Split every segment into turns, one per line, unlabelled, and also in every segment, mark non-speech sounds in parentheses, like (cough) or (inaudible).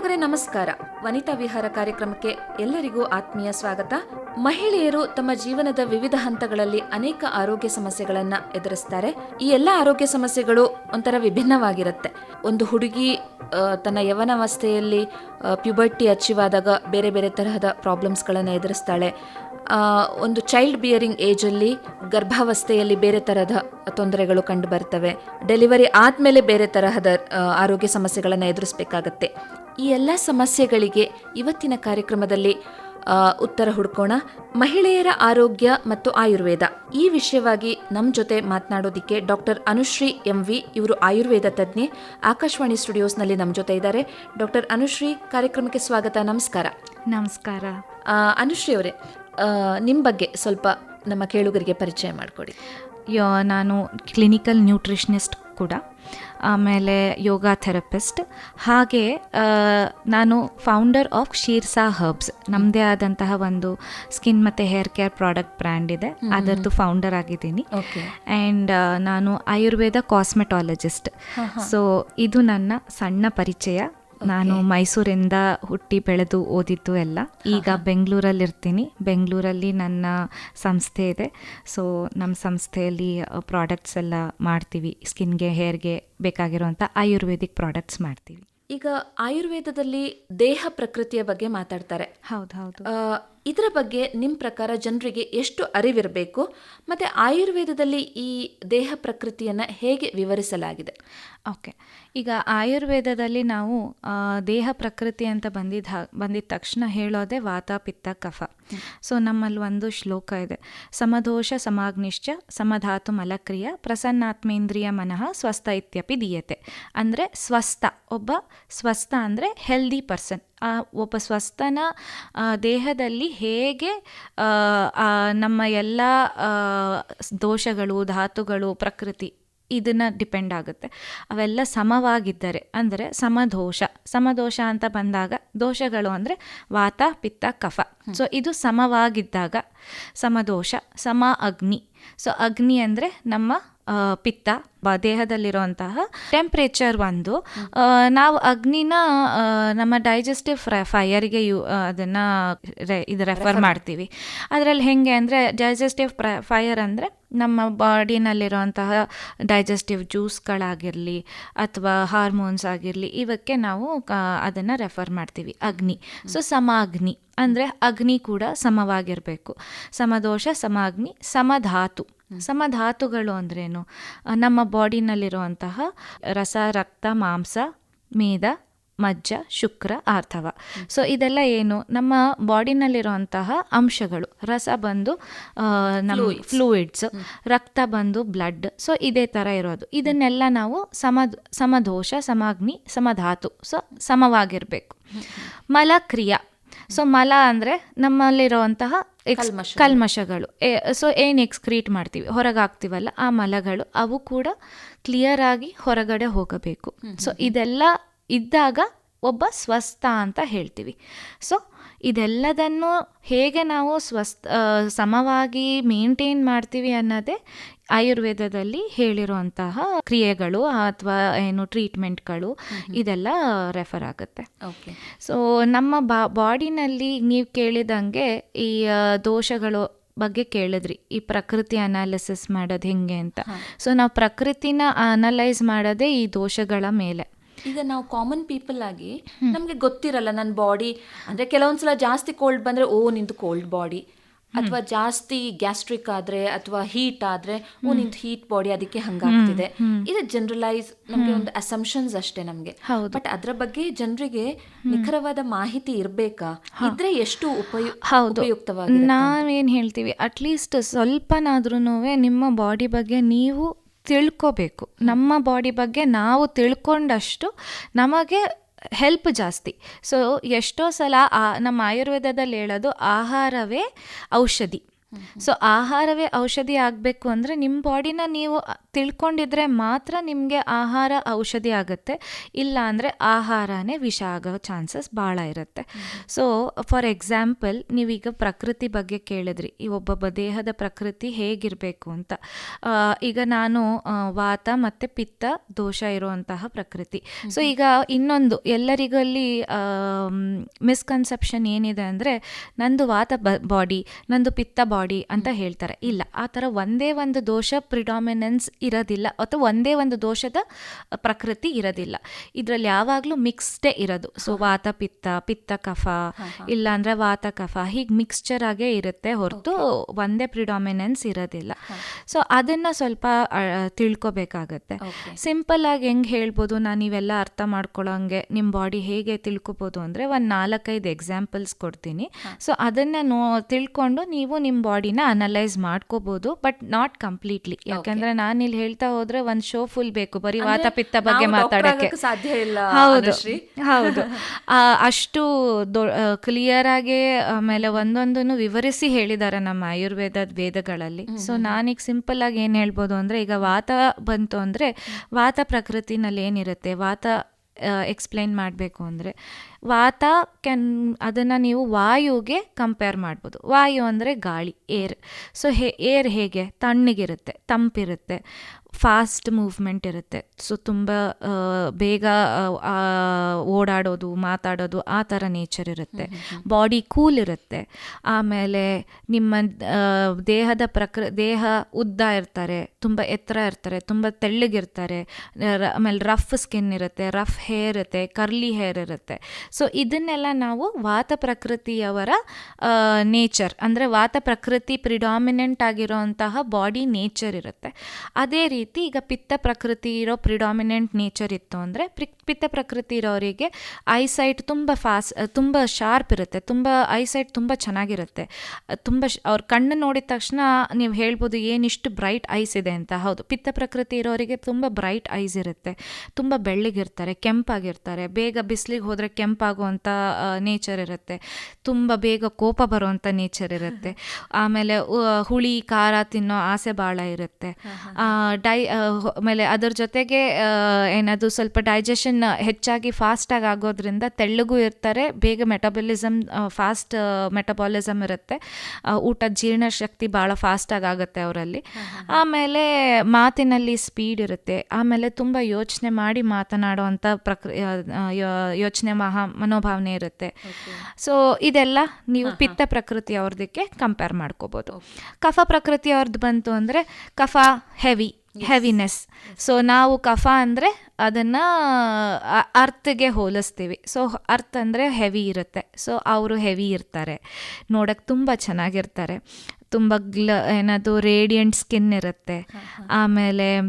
ಕೇಳುಗರೆ ನಮಸ್ಕಾರ. ವನಿತಾ ವಿಹಾರ ಕಾರ್ಯಕ್ರಮಕ್ಕೆ ಎಲ್ಲರಿಗೂ ಆತ್ಮೀಯ ಸ್ವಾಗತ. ಮಹಿಳೆಯರು ತಮ್ಮ ಜೀವನದ ವಿವಿಧ ಹಂತಗಳಲ್ಲಿ ಅನೇಕ ಆರೋಗ್ಯ ಸಮಸ್ಯೆಗಳನ್ನ ಎದುರಿಸ್ತಾರೆ. ಈ ಎಲ್ಲ ಆರೋಗ್ಯ ಸಮಸ್ಯೆಗಳು ಒಂಥರ ವಿಭಿನ್ನವಾಗಿರುತ್ತೆ. ಒಂದು ಹುಡುಗಿ ತನ್ನ ಯವನಾವಸ್ಥೆಯಲ್ಲಿ ಪ್ಯುಬರ್ಟಿ ಅಚೀವ್ ಆದಾಗ ಬೇರೆ ಬೇರೆ ತರಹದ ಪ್ರಾಬ್ಲಮ್ಸ್ಗಳನ್ನು ಎದುರಿಸ್ತಾಳೆ. ಒಂದು ಚೈಲ್ಡ್ ಬಿಯರಿಂಗ್ ಏಜಲ್ಲಿ ಗರ್ಭಾವಸ್ಥೆಯಲ್ಲಿ ಬೇರೆ ತರಹದ ತೊಂದರೆಗಳು ಕಂಡು ಬರ್ತವೆ. ಡೆಲಿವರಿ ಆದಮೇಲೆ ಬೇರೆ ತರಹದ ಆರೋಗ್ಯ ಸಮಸ್ಯೆಗಳನ್ನು ಎದುರಿಸಬೇಕಾಗತ್ತೆ. ಈ ಎಲ್ಲ ಸಮಸ್ಯೆಗಳಿಗೆ ಇವತ್ತಿನ ಕಾರ್ಯಕ್ರಮದಲ್ಲಿ ಉತ್ತರ ಹುಡ್ಕೋಣ. ಮಹಿಳೆಯರ ಆರೋಗ್ಯ ಮತ್ತು ಆಯುರ್ವೇದ. ಈ ವಿಷಯವಾಗಿ ನಮ್ಮ ಜೊತೆ ಮಾತನಾಡೋದಿಕ್ಕೆ ಡಾಕ್ಟರ್ ಅನುಶ್ರೀ ಎಂ ವಿ ಇವರು ಆಯುರ್ವೇದ ತಜ್ಞೆ. ಆಕಾಶವಾಣಿ ಸ್ಟುಡಿಯೋಸ್ನಲ್ಲಿ ನಮ್ಮ ಜೊತೆ ಇದ್ದಾರೆ. ಡಾಕ್ಟರ್ ಅನುಶ್ರೀ ಕಾರ್ಯಕ್ರಮಕ್ಕೆ ಸ್ವಾಗತ ನಮಸ್ಕಾರ.
ನಮಸ್ಕಾರ.
ಅನುಶ್ರೀ ಅವರೇ ನಿಮ್ಮ ಬಗ್ಗೆ ಸ್ವಲ್ಪ ನಮ್ಮ ಕೇಳುಗರಿಗೆ ಪರಿಚಯ ಮಾಡಿಕೊಡಿ.
ನಾನು ಕ್ಲಿನಿಕಲ್ ನ್ಯೂಟ್ರಿಷನಿಸ್ಟ್ ಕೂಡ. ಆಮೇಲೆ ಯೋಗ ಥೆರಪಿಸ್ಟ್. ಹಾಗೆ ನಾನು ಫೌಂಡರ್ ಆಫ್ ಶೀರ್ಸಾ ಹರ್ಬ್ಸ್ ನಮ್ಮದೇ ಆದಂತಹ ಒಂದು ಸ್ಕಿನ್ ಮತ್ತು ಹೇರ್ ಕೇರ್ ಪ್ರಾಡಕ್ಟ್ ಬ್ರ್ಯಾಂಡ್ ಇದೆ. ಅದರದ್ದು ಫೌಂಡರ್ ಆಗಿದ್ದೀನಿ. ಆ್ಯಂಡ್ ನಾನು ಆಯುರ್ವೇದ ಕಾಸ್ಮೆಟಾಲಜಿಸ್ಟ್ ಸೊ ಇದು ನನ್ನ ಸಣ್ಣ ಪರಿಚಯ. ನಾನು ಮೈಸೂರಿಂದ ಹುಟ್ಟಿ ಬೆಳೆದು ಓದಿದ್ದು ಎಲ್ಲ. ಈಗ ಬೆಂಗಳೂರಲ್ಲಿ ಇರ್ತೀನಿ ಬೆಂಗಳೂರಲ್ಲಿ ನನ್ನ ಸಂಸ್ಥೆ ಇದೆ. ಸೊ ನಮ್ಮ ಸಂಸ್ಥೆಯಲ್ಲಿ ಪ್ರಾಡಕ್ಟ್ಸ್ ಎಲ್ಲ ಮಾಡ್ತೀವಿ. ಸ್ಕಿನ್ಗೆ ಹೇರ್ಗೆ ಬೇಕಾಗಿರುವಂಥ ಆಯುರ್ವೇದಿಕ್ ಪ್ರಾಡಕ್ಟ್ಸ್ ಮಾಡ್ತೀವಿ.
ಈಗ ಆಯುರ್ವೇದದಲ್ಲಿ ದೇಹ ಪ್ರಕೃತಿಯ ಬಗ್ಗೆ ಮಾತಾಡ್ತಾರೆ.
ಹೌದು ಹೌದು.
ಇದರ ಬಗ್ಗೆ ನಿಮ್ಮ ಪ್ರಕಾರ ಜನರಿಗೆ ಎಷ್ಟು ಅರಿವಿರಬೇಕು? ಮತ್ತು ಆಯುರ್ವೇದದಲ್ಲಿ ಈ ದೇಹ ಪ್ರಕೃತಿಯನ್ನು ಹೇಗೆ ವಿವರಿಸಲಾಗಿದೆ?
ಓಕೆ. ಈಗ ಆಯುರ್ವೇದದಲ್ಲಿ ನಾವು ದೇಹ ಪ್ರಕೃತಿ ಅಂತ ಬಂದಿದ್ದ ಬಂದಿದ ತಕ್ಷಣ ಹೇಳೋದೆ ವಾತ, ಪಿತ್ತ, ಕಫ. ಸೊ, ನಮ್ಮಲ್ಲಿ ಒಂದು ಶ್ಲೋಕ ಇದೆ. ಸಮದೋಷ ಸಮಾಗ್ನಿಶ್ಚ ಸಮಧಾತು, ಮಲಕ್ರಿಯ, ಪ್ರಸನ್ನಾತ್ಮೇಂದ್ರಿಯ ಮನಃ, ಸ್ವಸ್ಥ ಇತ್ಯಪಿ ದೀಯತೆ. ಅಂದರೆ, ಸ್ವಸ್ಥ. ಒಬ್ಬ ಸ್ವಸ್ಥ ಅಂದರೆ ಹೆಲ್ದಿ ಪರ್ಸನ್ ಆ ಒಬ್ಬ ಸ್ವಸ್ಥನ ದೇಹದಲ್ಲಿ ಹೇಗೆ ನಮ್ಮ ಎಲ್ಲ ದೋಷಗಳು ಧಾತುಗಳು ಪ್ರಕೃತಿ ಇದನ್ನು ಡಿಪೆಂಡ್ ಆಗುತ್ತೆ. ಅವೆಲ್ಲ ಸಮವಾಗಿದ್ದರೆ ಅಂದರೆ ಸಮದೋಷ. ಸಮದೋಷ ಅಂತ ಬಂದಾಗ ದೋಷಗಳು ಅಂದರೆ ವಾತ ಪಿತ್ತ ಕಫ. ಸೊ ಇದು ಸಮವಾಗಿದ್ದಾಗ ಸಮದೋಷ ಸಮ ಅಗ್ನಿ. ಸೊ ಅಗ್ನಿ ಅಂದರೆ ನಮ್ಮ ಪಿತ್ತ ದೇಹದಲ್ಲಿರುವಂತಹ ಟೆಂಪ್ರೇಚರ್ ಒಂದು. ನಾವು ಅಗ್ನಿನ ನಮ್ಮ ಡೈಜೆಸ್ಟಿವ್ ಫೈಯರ್ಗೆ ಯು ಅದನ್ನು ಇದು ರೆಫರ್ ಮಾಡ್ತೀವಿ. ಅದರಲ್ಲಿ ಹೆಂಗೆ ಅಂದರೆ ಡೈಜೆಸ್ಟಿವ್ ಫೈಯರ್ ಅಂದರೆ ನಮ್ಮ ಬಾಡಿನಲ್ಲಿರುವಂತಹ ಡೈಜೆಸ್ಟಿವ್ ಜ್ಯೂಸ್ಗಳಾಗಿರಲಿ ಅಥವಾ ಹಾರ್ಮೋನ್ಸ್ ಆಗಿರಲಿ ಇವಕ್ಕೆ ನಾವು ಅದನ್ನು ರೆಫರ್ ಮಾಡ್ತೀವಿ. ಅಗ್ನಿ. ಸೊ ಸಮ ಅಗ್ನಿ ಅಂದರೆ ಅಗ್ನಿ ಕೂಡ ಸಮವಾಗಿರಬೇಕು. ಸಮದೋಷ ಸಮ ಅಗ್ನಿ ಸಮಧಾತು ಸಮಧಾತುಗಳು ಅಂದ್ರೇನು? ನಮ್ಮ ಬಾಡಿನಲ್ಲಿರುವಂತಹ ರಸ ರಕ್ತ ಮಾಂಸ ಮೇದ ಮಜ್ಜ ಶುಕ್ರ ಆರ್ಥವ. ಸೊ ಇದೆಲ್ಲ ಏನು? ನಮ್ಮ ಬಾಡಿನಲ್ಲಿರುವಂತಹ ಅಂಶಗಳು. ರಸ ಬಂದು ನಮ್ಮ ಫ್ಲೂಯಿಡ್ಸ್ ರಕ್ತ ಬಂದು ಬ್ಲಡ್ ಸೊ ಇದೇ ಥರ ಇರೋದು. ಇದನ್ನೆಲ್ಲ ನಾವು ಸಮ ಸಮದೋಷ ಸಮಾಗ್ನಿ ಸಮಧಾತು ಸೊ ಸಮವಾಗಿರಬೇಕು. ಮಲಕ್ರಿಯ. ಸೊ ಮಲ ಅಂದರೆ ನಮ್ಮಲ್ಲಿರುವಂತಹ ಎಕ್ಸ್ ಕಲ್ಮಶಗಳು. ಸೊ ಏನು ಎಕ್ಸ್ಕ್ರೀಟ್ ಮಾಡ್ತೀವಿ? ಹೊರಗೆ ಹಾಕ್ತೀವಲ್ಲ ಆ ಮಲಗಳು ಅವು ಕೂಡ ಕ್ಲಿಯರ್ ಆಗಿ ಹೊರಗಡೆ ಹೋಗಬೇಕು. ಸೊ ಇದೆಲ್ಲ ಇದ್ದಾಗ ಒಬ್ಬ ಸ್ವಸ್ಥ ಅಂತ ಹೇಳ್ತೀವಿ. ಸೊ ಇದೆಲ್ಲದನ್ನು ಹೇಗೆ ನಾವು ಸ್ವಸ್ಥ ಸಮವಾಗಿ ಮೇಂಟೈನ್ ಮಾಡ್ತೀವಿ ಅನ್ನೋದೇ ಆಯುರ್ವೇದದಲ್ಲಿ ಹೇಳಿರುವಂತಹ ಕ್ರಿಯೆಗಳು ಅಥವಾ ಏನು ಟ್ರೀಟ್ಮೆಂಟ್ಗಳು ಇದೆಲ್ಲ ರೆಫರ್ ಆಗುತ್ತೆ.
ಓಕೆ
ಸೊ ನಮ್ಮ ಬಾ ಬಾಡಿನಲ್ಲಿ ನೀವು ಕೇಳಿದಂಗೆ ಈ ದೋಷಗಳು ಬಗ್ಗೆ ಕೇಳಿದ್ರಿ. ಈ ಪ್ರಕೃತಿ ಅನಾಲಿಸಿಸ್ ಮಾಡೋದು ಹೆಂಗೆ ಅಂತ. ಸೊ ನಾವು ಪ್ರಕೃತಿನ ಅನಲೈಸ್ ಮಾಡೋದೇ ಈ ದೋಷಗಳ ಮೇಲೆ.
ಈಗ ನಾವು ಕಾಮನ್ ಪೀಪಲ್ ಆಗಿ ನಮಗೆ ಗೊತ್ತಿರಲ್ಲ ನನ್ನ ಬಾಡಿ ಅಂದರೆ ಕೆಲವೊಂದ್ಸಲ ಜಾಸ್ತಿ ಕೋಲ್ಡ್ ಬಂದರೆ ಓ ನಿಂದು ಕೋಲ್ಡ್ ಬಾಡಿ ಅಥವಾ ಜಾಸ್ತಿ ಗ್ಯಾಸ್ಟ್ರಿಕ್ ಆದ್ರೆ ಅಥವಾ ಹೀಟ್ ಆದ್ರೆ ಓ ನಿಂದು ಹೀಟ್ ಬಾಡಿ ಅದಕ್ಕೆ ಹಂಗಾಗ್ತಿದೆ. ಇದು ಜನರಲೈಸ್ ನಮಗೆ ಒಂದು ಅಸಂಪ್ಷನ್ಸ್ ಅಷ್ಟೇ ನಮಗೆ. ಬಟ್ ಅದ್ರ ಬಗ್ಗೆ ಜನರಿಗೆ ನಿಖರವಾದ ಮಾಹಿತಿ ಇರಬೇಕಾ? ಇದ್ರೆ ಎಷ್ಟು ಉಪಯುಕ್ತವಾಗಿ
ನಾವೇನ್ ಹೇಳ್ತೀವಿ ಅಟ್ಲೀಸ್ಟ್ ಸ್ವಲ್ಪನಾದ್ರೂ ನಿಮ್ಮ ಬಾಡಿ ಬಗ್ಗೆ ನೀವು ತಿಳ್ಕೋಬೇಕು. ನಮ್ಮ ಬಾಡಿ ಬಗ್ಗೆ ನಾವು ತಿಳ್ಕೊಂಡಷ್ಟು ನಮಗೆ ಹೆಲ್ಪ್ ಜಾಸ್ತಿ. ಸೊ ಎಷ್ಟೋ ಸಲ ಆ ನಮ್ಮ ಆಯುರ್ವೇದದಲ್ಲಿ ಹೇಳೋದು ಆಹಾರವೇ ಔಷಧಿ. ಸೊ ಆಹಾರವೇ ಔಷಧಿ ಆಗಬೇಕು ಅಂದರೆ ನಿಮ್ಮ ಬಾಡಿನ ನೀವು ತಿಳ್ಕೊಂಡಿದ್ರೆ ಮಾತ್ರ ನಿಮಗೆ ಆಹಾರ ಔಷಧಿ ಆಗುತ್ತೆ. ಇಲ್ಲ ಅಂದರೆ ಆಹಾರನೇ ವಿಷ ಆಗೋ ಚಾನ್ಸಸ್ ಭಾಳ ಇರುತ್ತೆ. ಸೊ ಫಾರ್ ಎಕ್ಸಾಂಪಲ್ ನೀವೀಗ ಪ್ರಕೃತಿ ಬಗ್ಗೆ ಕೇಳಿದ್ರಿ. ಈ ಒಬ್ಬೊಬ್ಬ ದೇಹದ ಪ್ರಕೃತಿ ಹೇಗಿರಬೇಕು ಅಂತ. ಈಗ ನಾನು ವಾತ ಮತ್ತು ಪಿತ್ತ ದೋಷ ಇರುವಂತಹ ಪ್ರಕೃತಿ. ಸೊ ಈಗ ಇನ್ನೊಂದು ಎಲ್ಲರಿಗಲ್ಲಿ ಮಿಸ್ಕನ್ಸೆಪ್ಷನ್ ಏನಿದೆ ಅಂದರೆ ನಂದು ವಾತ ಬಾಡಿ ನಂದು ಪಿತ್ತ ಬಾಡಿ ಅಂತ ಹೇಳ್ತಾರೆ. ಇಲ್ಲ ಆ ಥರ ಒಂದೇ ಒಂದು ದೋಷ ಪ್ರಿಡಾಮಿನೆನ್ಸ್ ಇರೋದಿಲ್ಲ ಅಥವಾ ಒಂದೇ ಒಂದು ದೋಷದ ಪ್ರಕೃತಿ ಇರೋದಿಲ್ಲ. ಇದರಲ್ಲಿ ಯಾವಾಗಲೂ ಮಿಕ್ಸ್ಡೇ ಇರೋದು. ಸೊ ವಾತ ಪಿತ್ತ ಪಿತ್ತ ಕಫ ಇಲ್ಲ ಅಂದರೆ ವಾತ ಕಫ ಹೀಗೆ ಮಿಕ್ಸ್ಚರ್ ಆಗೇ ಇರುತ್ತೆ ಹೊರತು ಒಂದೇ ಪ್ರಿಡಾಮಿನೆನ್ಸ್ ಇರೋದಿಲ್ಲ. ಸೊ ಅದನ್ನು ಸ್ವಲ್ಪ ತಿಳ್ಕೊಬೇಕಾಗತ್ತೆ. ಸಿಂಪಲ್ ಆಗಿ ಹೆಂಗೆ ಹೇಳ್ಬೋದು? ನಾನು ಇವೆಲ್ಲ ಅರ್ಥ ಮಾಡ್ಕೊಳ್ಳೋಂಗೆ ನಿಮ್ಮ ಬಾಡಿ ಹೇಗೆ ತಿಳ್ಕೊಬೋದು ಅಂದರೆ ಒಂದು ನಾಲ್ಕೈದು ಎಕ್ಸಾಂಪಲ್ಸ್ ಕೊಡ್ತೀನಿ. ಸೊ ಅದನ್ನು ನೋ ತಿಳ್ಕೊಂಡು ನೀವು ನಿಮ್ಮ ಬಾಡಿನ ಅನಲೈಸ್ ಮಾಡ್ಕೋಬಹುದು ಬಟ್ ನಾಟ್ ಕಂಪ್ಲೀಟ್ಲಿ. ಯಾಕಂದ್ರೆ ನಾನು ಇಲ್ಲಿ ಹೇಳ್ತಾ ಹೋದ್ರೆ ಒಂದು ಶೋ ಫುಲ್ ಬೇಕು ಬರೀ ವಾತ ಪಿತ್ತ ಬಗ್ಗೆ ಮಾತಾಡಕ್ಕೆ.
ಸಾಧ್ಯ ಇಲ್ಲ
ಹೌದು. ಹೌದು. (laughs) ಅಷ್ಟು ಕ್ಲಿಯರ್ ಆಗಿ ಆಮೇಲೆ ಒಂದೊಂದನ್ನು ವಿವರಿಸಿ ಹೇಳಿದ್ದಾರೆ ನಮ್ಮ ಆಯುರ್ವೇದದ ವೇದಗಳಲ್ಲಿ. ಸೊ ನಾನೀಗ ಸಿಂಪಲ್ ಆಗಿ ಏನು ಹೇಳ್ಬೋದು ಅಂದ್ರೆ ಈಗ ವಾತ ಬಂತು ಅಂದ್ರೆ ವಾತ ಪ್ರಕೃತಿನಲ್ಲಿ ಏನಿರುತ್ತೆ ವಾತ ಎಕ್ಸ್ಪ್ಲೈನ್ ಮಾಡಬೇಕು ಅಂದರೆ ವಾತ ಕ್ಯಾನ್ ಅದನ್ನು ನೀವು ವಾಯುಗೆ ಕಂಪೇರ್ ಮಾಡ್ಬೋದು. ವಾಯು ಅಂದರೆ ಗಾಳಿ ಏರ್ ಸೊ ಹೇ ಏರ್ ಹೇಗೆ? ತಣ್ಣಗಿರುತ್ತೆ, ತಂಪಿರುತ್ತೆ. ಫಾಸ್ಟ್ ಮೂವ್ಮೆಂಟ್ ಇರುತ್ತೆ. ಸೊ ತುಂಬ ಬೇಗ ಓಡಾಡೋದು ಮಾತಾಡೋದು ಆ ಥರ ನೇಚರ್ ಇರುತ್ತೆ. ಬಾಡಿ ಕೂಲ್ ಇರುತ್ತೆ. ಆಮೇಲೆ ನಿಮ್ಮ ದೇಹದ ಪ್ರಕೃ ದೇಹ ಉದ್ದ ಇರ್ತಾರೆ ತುಂಬ ಎತ್ತರ ಇರ್ತಾರೆ ತುಂಬ ತೆಳ್ಳಗಿರ್ತಾರೆ ಆಮೇಲೆ ರಫ್ ಸ್ಕಿನ್ ಇರುತ್ತೆ ರಫ್ ಹೇರ್ ಇರುತ್ತೆ ಕರ್ಲಿ ಹೇರ್ ಇರುತ್ತೆ. ಸೊ ಇದನ್ನೆಲ್ಲ ನಾವು ವಾತ ಪ್ರಕೃತಿಯವರ ನೇಚರ್ ಅಂದರೆ ವಾತ ಪ್ರಕೃತಿ ಪ್ರಿಡಾಮಿನೆಂಟ್ ಆಗಿರೋಂತಹ ಬಾಡಿ ನೇಚರ್ ಇರುತ್ತೆ. ಅದೇ ರೀತಿ ಈಗ ಪಿತ್ತ ಪ್ರಕೃತಿ ಇರೋ ಪ್ರಿಡಾಮಿನೆಂಟ್ ನೇಚರ್ ಇತ್ತು ಅಂದರೆ ಪಿತ್ತ ಪ್ರಕೃತಿ ಇರೋರಿಗೆ ಐಸೈಟ್ ತುಂಬ ಫಾಸ್ಟ್ ತುಂಬ ಶಾರ್ಪ್ ಇರುತ್ತೆ ತುಂಬ ಐಸೈಟ್ ತುಂಬ ಚೆನ್ನಾಗಿರುತ್ತೆ. ತುಂಬ ಅವ್ರ ಕಣ್ಣು ನೋಡಿದ ತಕ್ಷಣ ನೀವು ಹೇಳ್ಬೋದು ಏನಿಷ್ಟು ಬ್ರೈಟ್ ಐಸ್ ಇದೆ ಅಂತ. ಹೌದು ಪಿತ್ತ ಪ್ರಕೃತಿ ಇರೋರಿಗೆ ತುಂಬ ಬ್ರೈಟ್ ಐಸ್ ಇರುತ್ತೆ. ತುಂಬ ಬೆಳ್ಳಗಿರ್ತಾರೆ ಕೆಂಪಾಗಿರ್ತಾರೆ ಬೇಗ ಬಿಸಿಲಿಗೆ ಹೋದರೆ ಕೆಂಪಾಗುವಂಥ ನೇಚರ್ ಇರುತ್ತೆ. ತುಂಬ ಬೇಗ ಕೋಪ ಬರುವಂಥ ನೇಚರ್ ಇರುತ್ತೆ. ಆಮೇಲೆ ಹುಳಿ ಖಾರ ತಿನ್ನೋ ಆಸೆ ಭಾಳ ಇರುತ್ತೆ. ಡೈ ಆಮೇಲೆ ಅದರ ಜೊತೆಗೆ ಏನದು ಸ್ವಲ್ಪ ಡೈಜೆಷನ್ ಹೆಚ್ಚಾಗಿ ಫಾಸ್ಟಾಗಿ ಆಗೋದ್ರಿಂದ ತೆಳ್ಳಗೂ ಇರ್ತಾರೆ ಬೇಗ ಮೆಟಬಲಿಸಮ್ ಫಾಸ್ಟ್ ಮೆಟಬಾಲಿಸಮ್ ಇರುತ್ತೆ. ಊಟ ಜೀರ್ಣ ಜೀರ್ಣಶಕ್ತಿ ಭಾಳ ಫಾಸ್ಟಾಗಿ ಆಗುತ್ತೆ ಅವರಲ್ಲಿ. ಆಮೇಲೆ ಮಾತಿನಲ್ಲಿ ಸ್ಪೀಡ್ ಇರುತ್ತೆ. ಆಮೇಲೆ ತುಂಬ ಯೋಚನೆ ಮಾಡಿ ಮಾತನಾಡುವಂಥ ಪ್ರಕ್ರಿ ಯೋಚನೆ ಮಹಾ ಮನೋಭಾವನೆ ಇರುತ್ತೆ. ಸೊ ಇದೆಲ್ಲ ನೀವು ಪಿತ್ತ ಪ್ರಕೃತಿ ಅವ್ರದಕ್ಕೆ ಕಂಪೇರ್ ಮಾಡ್ಕೋಬೋದು. ಕಫ ಪ್ರಕೃತಿ ಅವ್ರದ್ದು ಬಂತು ಅಂದರೆ ಕಫ ಹೆವಿ ಹೆವಿನೆಸ್ ಸೊ ನಾವು ಕಫ ಅಂದರೆ ಅದನ್ನು ಅರ್ಥಗೆ ಹೋಲಿಸ್ತೀವಿ. ಸೊ ಅರ್ಥ ಅಂದರೆ ಹೆವಿ ಇರುತ್ತೆ. ಸೊ ಅವರು ಹೆವಿ ಇರ್ತಾರೆ. ನೋಡೋಕ್ಕೆ ತುಂಬ ಚೆನ್ನಾಗಿರ್ತಾರೆ. ತುಂಬ ಗ್ಲ ಏನದು ರೇಡಿಯಂಟ್ ಸ್ಕಿನ್ ಇರುತ್ತೆ. ಆಮೇಲೆ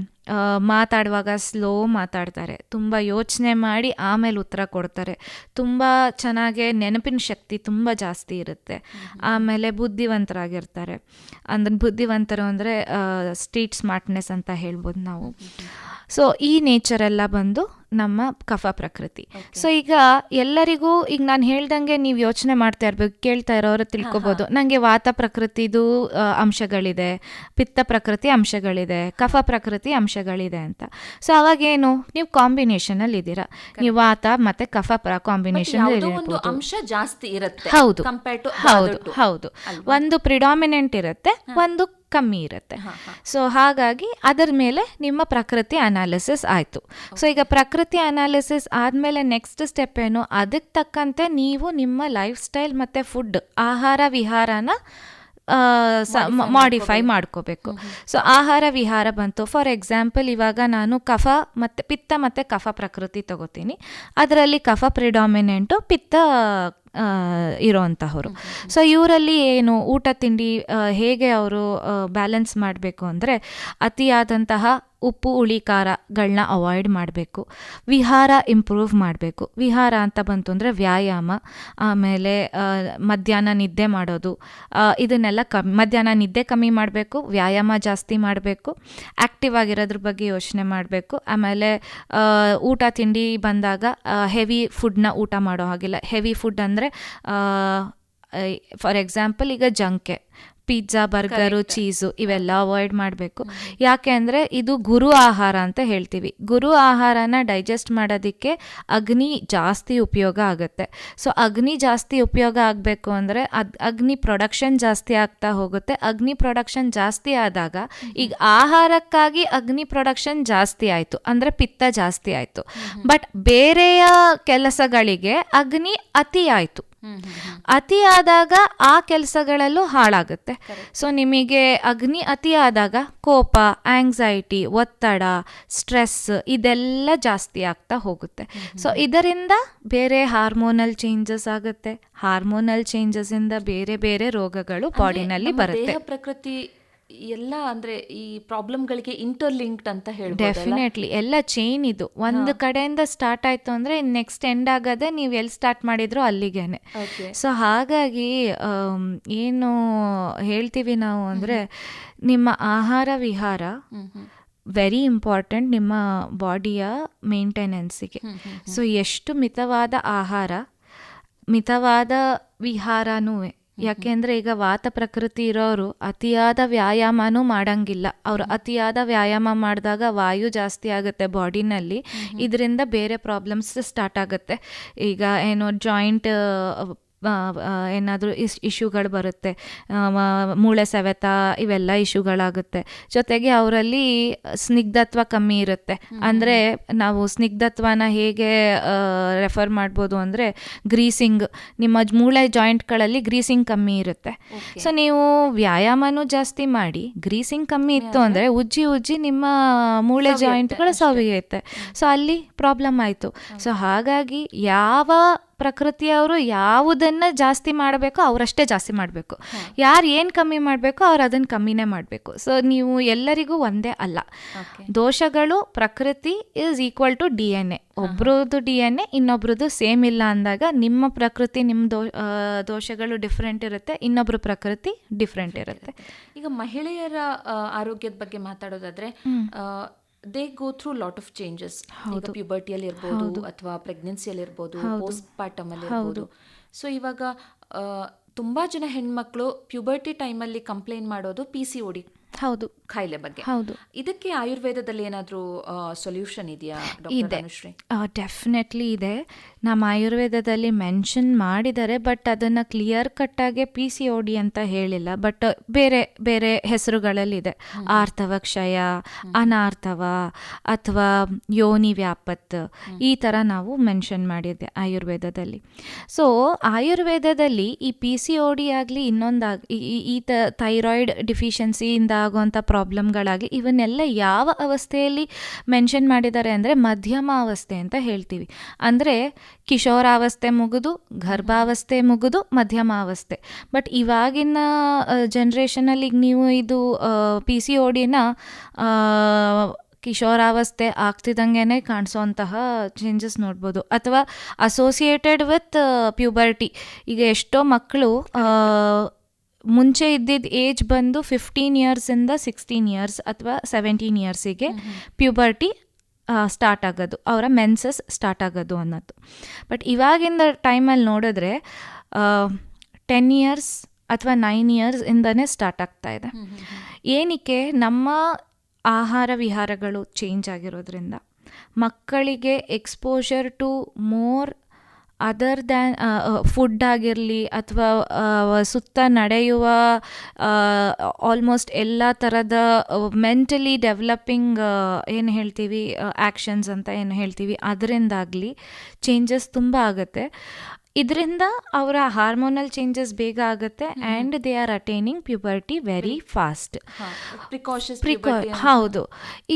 ಮಾತಾಡುವಾಗ ಸ್ಲೋ ಮಾತಾಡ್ತಾರೆ. ತುಂಬ ಯೋಚನೆ ಮಾಡಿ ಆಮೇಲೆ ಉತ್ತರ ಕೊಡ್ತಾರೆ. ತುಂಬ ಚೆನ್ನಾಗೆ ನೆನಪಿನ ಶಕ್ತಿ ತುಂಬ ಜಾಸ್ತಿ ಇರುತ್ತೆ. ಆಮೇಲೆ ಬುದ್ಧಿವಂತರಾಗಿರ್ತಾರೆ. ಅಂದ್ರೆ ಬುದ್ಧಿವಂತರು ಅಂದರೆ ಸ್ಟ್ರೀಟ್ ಸ್ಮಾರ್ಟ್ನೆಸ್ ಅಂತ ಹೇಳ್ಬೋದು ನಾವು. ಸೊ ಈ ನೇಚರ್ ಎಲ್ಲ ಬಂದು ನಮ್ಮ ಕಫ ಪ್ರಕೃತಿ. ಸೊ ಈಗ ಎಲ್ಲರಿಗೂ ಈಗ ನಾನು ಹೇಳ್ದಂಗೆ ನೀವು ಯೋಚನೆ ಮಾಡ್ತಾ ಇರ್ಬೇಕು ಕೇಳ್ತಾ ಇರೋರು ತಿಳ್ಕೊಬೋದು. ನನಗೆ ವಾತ ಪ್ರಕೃತಿದು ಅಂಶಗಳಿದೆ ಪಿತ್ತ ಪ್ರಕೃತಿ ಅಂಶಗಳಿದೆ ಕಫ ಪ್ರಕೃತಿ ಅಂಶಗಳಿದೆ ಅಂತ. ಸೊ ಅವಾಗೇನು? ನೀವು ಕಾಂಬಿನೇಷನಲ್ಲಿ ಇದ್ದೀರಾ. ನೀವು ವಾತ ಮತ್ತೆ ಕಫಪರ ಕಾಂಬಿನೇಷನ್
ಒಂದು ಅಂಶ ಜಾಸ್ತಿ ಇರುತ್ತೆ
ಹೌದು. ಹೌದು ಹೌದು. ಒಂದು ಪ್ರಿಡಾಮಿನೆಂಟ್ ಇರುತ್ತೆ ಒಂದು ಕಮ್ಮಿ ಇರುತ್ತೆ. ಸೊ ಹಾಗಾಗಿ ಅದರ ಮೇಲೆ ನಿಮ್ಮ ಪ್ರಕೃತಿ ಅನಾಲಿಸಿಸ್ ಆಯಿತು. ಸೊ ಈಗ ಪ್ರಕೃತಿ ಅನಾಲಿಸಿಸ್ ಆದಮೇಲೆ ನೆಕ್ಸ್ಟ್ ಸ್ಟೆಪ್ ಏನು? ಅದಕ್ಕೆ ತಕ್ಕಂತೆ ನೀವು ನಿಮ್ಮ ಲೈಫ್ ಸ್ಟೈಲ್ ಮತ್ತು ಫುಡ್ ಆಹಾರ ವಿಹಾರನ ಮಾಡಿಫೈ ಮಾಡ್ಕೋಬೇಕು. ಸೊ ಆಹಾರ ವಿಹಾರ ಬಂತು. ಫಾರ್ ಎಕ್ಸಾಂಪಲ್ ಇವಾಗ ನಾನು ಕಫ ಮತ್ತು ಪಿತ್ತ ಮತ್ತು ಕಫ ಪ್ರಕೃತಿ ತಗೋತೀನಿ. ಅದರಲ್ಲಿ ಕಫ ಪ್ರಿಡಾಮಿನೆಂಟು ಪಿತ್ತ ಆ, ಇರೋವಂತಹವರು. ಸೊ ಇವರಲ್ಲಿ ಏನು ಊಟ ತಿಂಡಿ ಹೇಗೆ ಅವರು ಬ್ಯಾಲೆನ್ಸ್ ಮಾಡಬೇಕು ಅಂದರೆ ಅತಿಯಾದಂತಹ ಉಪ್ಪು ಹುಳಿ ಖಾರಗಳನ್ನ ಅವಾಯ್ಡ್ ಮಾಡಬೇಕು. ವಿಹಾರ ಇಂಪ್ರೂವ್ ಮಾಡಬೇಕು. ವಿಹಾರ ಅಂತ ಬಂತು ಅಂದರೆ ವ್ಯಾಯಾಮ ಆಮೇಲೆ ಮಧ್ಯಾಹ್ನ ನಿದ್ದೆ ಮಾಡೋದು ಇದನ್ನೆಲ್ಲ ಕಮ್ಮಿ ಮಧ್ಯಾಹ್ನ ನಿದ್ದೆ ಕಮ್ಮಿ ಮಾಡಬೇಕು ವ್ಯಾಯಾಮ ಜಾಸ್ತಿ ಮಾಡಬೇಕು ಆ್ಯಕ್ಟಿವ್ ಆಗಿರೋದ್ರ ಬಗ್ಗೆ ಯೋಚನೆ ಮಾಡಬೇಕು ಆಮೇಲೆ ಊಟ ತಿಂಡಿ ಬಂದಾಗ ಹೆವಿ ಫುಡ್ನ ಊಟ ಮಾಡೋ ಹಾಗಿಲ್ಲ. ಹೆವಿ ಫುಡ್ ಅಂದರೆ ಫಾರ್ ಎಕ್ಸಾಂಪಲ್ ಈಗ ಜಂಕೆ. ಪಿಜ್ಜಾ ಬರ್ಗರು ಚೀಸು ಇವೆಲ್ಲ ಅವಾಯ್ಡ್ ಮಾಡಬೇಕು. ಯಾಕೆ ಅಂದರೆ ಇದು ಗುರು ಆಹಾರ ಅಂತ ಹೇಳ್ತೀವಿ. ಗುರು ಆಹಾರನ ಡೈಜೆಸ್ಟ್ ಮಾಡೋದಕ್ಕೆ ಅಗ್ನಿ ಜಾಸ್ತಿ ಉಪಯೋಗ ಆಗುತ್ತೆ. ಸೊ ಅಗ್ನಿ ಜಾಸ್ತಿ ಉಪಯೋಗ ಆಗಬೇಕು ಅಂದರೆ ಅದು ಅಗ್ನಿ ಪ್ರೊಡಕ್ಷನ್ ಜಾಸ್ತಿ ಆಗ್ತಾ ಹೋಗುತ್ತೆ. ಅಗ್ನಿ ಪ್ರೊಡಕ್ಷನ್ ಜಾಸ್ತಿ ಆದಾಗ ಈಗ ಆಹಾರಕ್ಕಾಗಿ ಅಗ್ನಿ ಪ್ರೊಡಕ್ಷನ್ ಜಾಸ್ತಿ ಆಯಿತು. ಅಂದರೆ ಪಿತ್ತ ಜಾಸ್ತಿ ಆಯಿತು. ಬಟ್ ಬೇರೆಯ ಕೆಲಸಗಳಿಗೆ ಅಗ್ನಿ ಅತಿ ಆಯಿತು. ಅತಿ ಆದಾಗ ಆ ಕೆಲಸಗಳಲ್ಲೂ ಹಾಳಾಗುತ್ತೆ. ಸೊ ನಿಮಗೆ ಅಗ್ನಿ ಅತಿಯಾದಾಗ ಆದಾಗ ಕೋಪ ಆಂಗ್ಸೈಟಿ ಒತ್ತಡ ಸ್ಟ್ರೆಸ್ ಇದೆಲ್ಲ ಜಾಸ್ತಿ ಆಗ್ತಾ ಹೋಗುತ್ತೆ. ಸೊ ಇದರಿಂದ ಬೇರೆ ಹಾರ್ಮೋನಲ್ ಚೇಂಜಸ್ ಆಗುತ್ತೆ. ಹಾರ್ಮೋನಲ್ ಚೇಂಜಸ್ ಇಂದ ಬೇರೆ ಬೇರೆ ರೋಗಗಳು ಬಾಡಿನಲ್ಲಿ ಬರುತ್ತೆ.
ಪ್ರಕೃತಿ ಎಲ್ಲ ಅಂದ್ರೆ ಈ ಪ್ರಾಬ್ಲಮ್ಗಳಿಗೆ ಇಂಟರ್ಲಿಂಕ್ಡ್ ಅಂತ ಹೇಳಿ
ಡೆಫಿನೆಟ್ಲಿ ಎಲ್ಲ ಚೈನ್ ಇದು. ಒಂದು ಕಡೆಯಿಂದ ಸ್ಟಾರ್ಟ್ ಆಯ್ತು ಅಂದ್ರೆ ನೆಕ್ಸ್ಟ್ ಎಂಡ್ ಆಗದೆ ನೀವು ಎಲ್ಲಿ ಸ್ಟಾರ್ಟ್ ಮಾಡಿದ್ರು ಅಲ್ಲಿಗೇನೆ. ಸೊ ಹಾಗಾಗಿ ಏನು ಹೇಳ್ತೀವಿ ನಾವು ಅಂದ್ರೆ ನಿಮ್ಮ ಆಹಾರ ವಿಹಾರ ವೆರಿ ಇಂಪಾರ್ಟೆಂಟ್ ನಿಮ್ಮ ಬಾಡಿಯ ಮೇಂಟೆನೆನ್ಸಿಗೆ ಸೊ ಎಷ್ಟು ಮಿತವಾದ ಆಹಾರ ಮಿತವಾದ ವಿಹಾರನೂ ಯಾಕೆಂದ್ರೆ ಈಗ ವಾತ ಪ್ರಕೃತಿ ಇರೋರು ಅತಿಯಾದ ವ್ಯಾಯಾಮನೂ ಮಾಡಂಗಿಲ್ಲ. ಅವರು ಅತಿಯಾದ ವ್ಯಾಯಾಮ ಮಾಡಿದಾಗ ವಾಯು ಜಾಸ್ತಿ ಆಗುತ್ತೆ ಬಾಡಿನಲ್ಲಿ. ಇದರಿಂದ ಬೇರೆ ಪ್ರಾಬ್ಲಮ್ಸ್ ಸ್ಟಾರ್ಟ್ ಆಗುತ್ತೆ. ಈಗ ಏನು ಜಾಯಿಂಟ್ ಏನಾದರೂ ಇಸ್ ಇಶ್ಯೂಗಳು ಬರುತ್ತೆ ಮೂಳೆ ಸವೆತ ಇವೆಲ್ಲ ಇಶ್ಯೂಗಳಾಗುತ್ತೆ. ಜೊತೆಗೆ ಅವರಲ್ಲಿ ಸ್ನಿಗ್ಧತ್ವ ಕಮ್ಮಿ ಇರುತ್ತೆ. ಅಂದರೆ ನಾವು ಸ್ನಿಗ್ಧತ್ವನ ಹೇಗೆ ರೆಫರ್ ಮಾಡ್ಬೋದು ಅಂದರೆ ಗ್ರೀಸಿಂಗ್ ನಿಮ್ಮ ಮೂಳೆ ಜಾಯಿಂಟ್ಗಳಲ್ಲಿ ಗ್ರೀಸಿಂಗ್ ಕಮ್ಮಿ ಇರುತ್ತೆ. ಸೊ ನೀವು ವ್ಯಾಯಾಮನೂ ಜಾಸ್ತಿ ಮಾಡಿ ಗ್ರೀಸಿಂಗ್ ಕಮ್ಮಿ ಇತ್ತು ಅಂದರೆ ಉಜ್ಜಿ ಉಜ್ಜಿ ನಿಮ್ಮ ಮೂಳೆ ಜಾಯಿಂಟ್ಗಳು ಸವಿಯುತ್ತೆ. ಸೊ ಅಲ್ಲಿ ಪ್ರಾಬ್ಲಮ್ ಆಯಿತು. ಸೊ ಹಾಗಾಗಿ ಯಾವ ಪ್ರಕೃತಿಯವರು ಯಾವುದನ್ನು ಜಾಸ್ತಿ ಮಾಡಬೇಕೋ ಅವರಷ್ಟೇ ಜಾಸ್ತಿ ಮಾಡಬೇಕು. ಯಾರು ಏನು ಕಮ್ಮಿ ಮಾಡಬೇಕೋ ಅವ್ರು ಅದನ್ನು ಕಮ್ಮಿನೇ ಮಾಡಬೇಕು. ಸೊ ನೀವು ಎಲ್ಲರಿಗೂ ಒಂದೇ ಅಲ್ಲ. ದೋಷಗಳು ಪ್ರಕೃತಿ is equal to D N A ಒಬ್ರದ್ದು D N A ಇನ್ನೊಬ್ರದ್ದು ಸೇಮ್ ಇಲ್ಲ ಅಂದಾಗ ನಿಮ್ಮ ಪ್ರಕೃತಿ ನಿಮ್ಮ ದೋ ದೋಷಗಳು ಡಿಫ್ರೆಂಟ್ ಇರುತ್ತೆ ಇನ್ನೊಬ್ರ ಪ್ರಕೃತಿ ಡಿಫ್ರೆಂಟ್ ಇರುತ್ತೆ.
ಈಗ ಮಹಿಳೆಯರ ಆರೋಗ್ಯದ ಬಗ್ಗೆ ಮಾತಾಡೋದಾದ್ರೆ they go through lot of changes ಈಗ ಪ್ಯೂಬರ್ಟಿಯಲ್ಲಿ ಇರ್ಬೋದು ಅಥವಾ ಪ್ರೆಗ್ನೆನ್ಸಿಯಲ್ಲಿ ಇರ್ಬೋದು ಪೋಸ್ಟ್ ಪಾರ್ಟಮ್ ಅಲ್ಲಿ ಇರ್ಬೋದು ಸೊ ಇವಾಗ ತುಂಬಾ ಜನ ಹೆಣ್ಮಕ್ಳು ಪ್ಯೂಬರ್ಟಿ ಟೈಮಲ್ಲಿ ಕಂಪ್ಲೇಂಟ್ ಮಾಡೋದು ಪಿ ಸಿ ಓಡಿ
ಹೌದು.
ಕಾಯಿಲೆ ಬಗ್ಗೆ.
ಹೌದು.
ಇದಕ್ಕೆ ಆಯುರ್ವೇದದಲ್ಲಿ ಏನಾದರೂ ಸೊಲ್ಯೂಷನ್ ಇದೆಯಾ
ಇದೆ. ಡೆಫಿನೆಟ್ಲಿ ಇದೆ. ನಮ್ಮ ಆಯುರ್ವೇದದಲ್ಲಿ ಮೆನ್ಷನ್ ಮಾಡಿದ್ದಾರೆ ಬಟ್ ಅದನ್ನು ಕ್ಲಿಯರ್ ಕಟ್ಟಾಗೆ ಪಿ ಸಿ ಒ ಡಿ ಅಂತ ಹೇಳಿಲ್ಲ. ಬಟ್ ಬೇರೆ ಬೇರೆ ಹೆಸರುಗಳಲ್ಲಿದೆ. ಆರ್ಥವ ಕ್ಷಯ ಅನಾರ್ಥವ ಅಥವಾ ಯೋನಿ ವ್ಯಾಪತ್. ಈ ಥರ ನಾವು ಮೆನ್ಷನ್ ಮಾಡಿದ್ದೆ ಆಯುರ್ವೇದದಲ್ಲಿ. ಸೊ ಆಯುರ್ವೇದದಲ್ಲಿ ಈ ಪಿ ಸಿ ಒ ಡಿ ಆಗಲಿ ಇನ್ನೊಂದಾಗಿ ಈ ಥೈರಾಯ್ಡ್ ಡಿಫಿಷಿಯನ್ಸಿಯಿಂದ ಆಗುವಂಥ ಪ್ರಾಬ್ಲಮ್ಗಳಾಗಿ ಇವನ್ನೆಲ್ಲ ಯಾವ ಅವಸ್ಥೆಯಲ್ಲಿ ಮೆನ್ಷನ್ ಮಾಡಿದ್ದಾರೆ ಅಂದರೆ ಮಧ್ಯಮ ಅವಸ್ಥೆ ಅಂತ ಹೇಳ್ತೀವಿ. ಅಂದರೆ ಕಿಶೋರಾವಸ್ಥೆ ಮುಗಿದು, ಗರ್ಭಾವಸ್ಥೆ ಮುಗಿದು ಮಧ್ಯಮ ಅವಸ್ಥೆ ಬಟ್ ಇವಾಗಿನ ಜನ್ರೇಷನಲ್ಲಿ ಈಗ ನೀವು ಇದು ಪಿ ಸಿ ಒ ಡಿನ ಕಿಶೋರಾವಸ್ಥೆ ಆಗ್ತಿದ್ದಂಗೆ ಕಾಣಿಸೋಂತಹ ಚೇಂಜಸ್ ನೋಡ್ಬೋದು. ಅಥವಾ ಅಸೋಸಿಯೇಟೆಡ್ ವಿತ್ ಪ್ಯೂಬರ್ಟಿ ಈಗ ಎಷ್ಟೋ ಮಕ್ಕಳು ಮುಂಚೆ ಇದ್ದಿದ್ದ ಏಜ್ ಬಂದು ಫಿಫ್ಟೀನ್ ಇಯರ್ಸಿಂದ ಸಿಕ್ಸ್ಟೀನ್ ಇಯರ್ಸ್ ಅಥವಾ ಸೆವೆಂಟೀನ್ ಇಯರ್ಸಿಗೆ ಪ್ಯೂಬರ್ಟಿ ಸ್ಟಾರ್ಟ್ ಆಗೋದು ಅವರ ಮೆನ್ಸಸ್ ಸ್ಟಾರ್ಟ್ ಆಗೋದು ಅನ್ನೋದು. ಬಟ್ ಇವಾಗಿಂದ ಟೈಮಲ್ಲಿ ನೋಡಿದ್ರೆ ಟೆನ್ ಇಯರ್ಸ್ ಅಥವಾ ನೈನ್ ಇಯರ್ಸ್ ಇಂದನೇ ಸ್ಟಾರ್ಟ್ ಆಗ್ತಾ ಇದೆ. ಏನಕ್ಕೆ? ನಮ್ಮ ಆಹಾರ ವಿಹಾರಗಳು ಚೇಂಜ್ ಆಗಿರೋದ್ರಿಂದ ಮಕ್ಕಳಿಗೆ exposure to more other than food ಆಗಿರಲಿ ಅಥವಾ ಸುತ್ತ ನಡೆಯುವ ಆಲ್ಮೋಸ್ಟ್ ಎಲ್ಲ ಥರದ ಮೆಂಟಲಿ ಡೆವಲಪಿಂಗ್ ಏನು ಹೇಳ್ತೀವಿ ಆ್ಯಕ್ಷನ್ಸ್ ಅಂತ ಏನು ಹೇಳ್ತೀವಿ ಅದರಿಂದಾಗಲಿ ಚೇಂಜಸ್ ತುಂಬ ಆಗುತ್ತೆ. ಇದರಿಂದ ಅವರ ಹಾರ್ಮೋನಲ್ ಚೇಂಜಸ್ ಬೇಗ ಆಗುತ್ತೆ and they are attaining puberty very fast
precautions
ಪ್ರಿಕಾ ಹೌದು.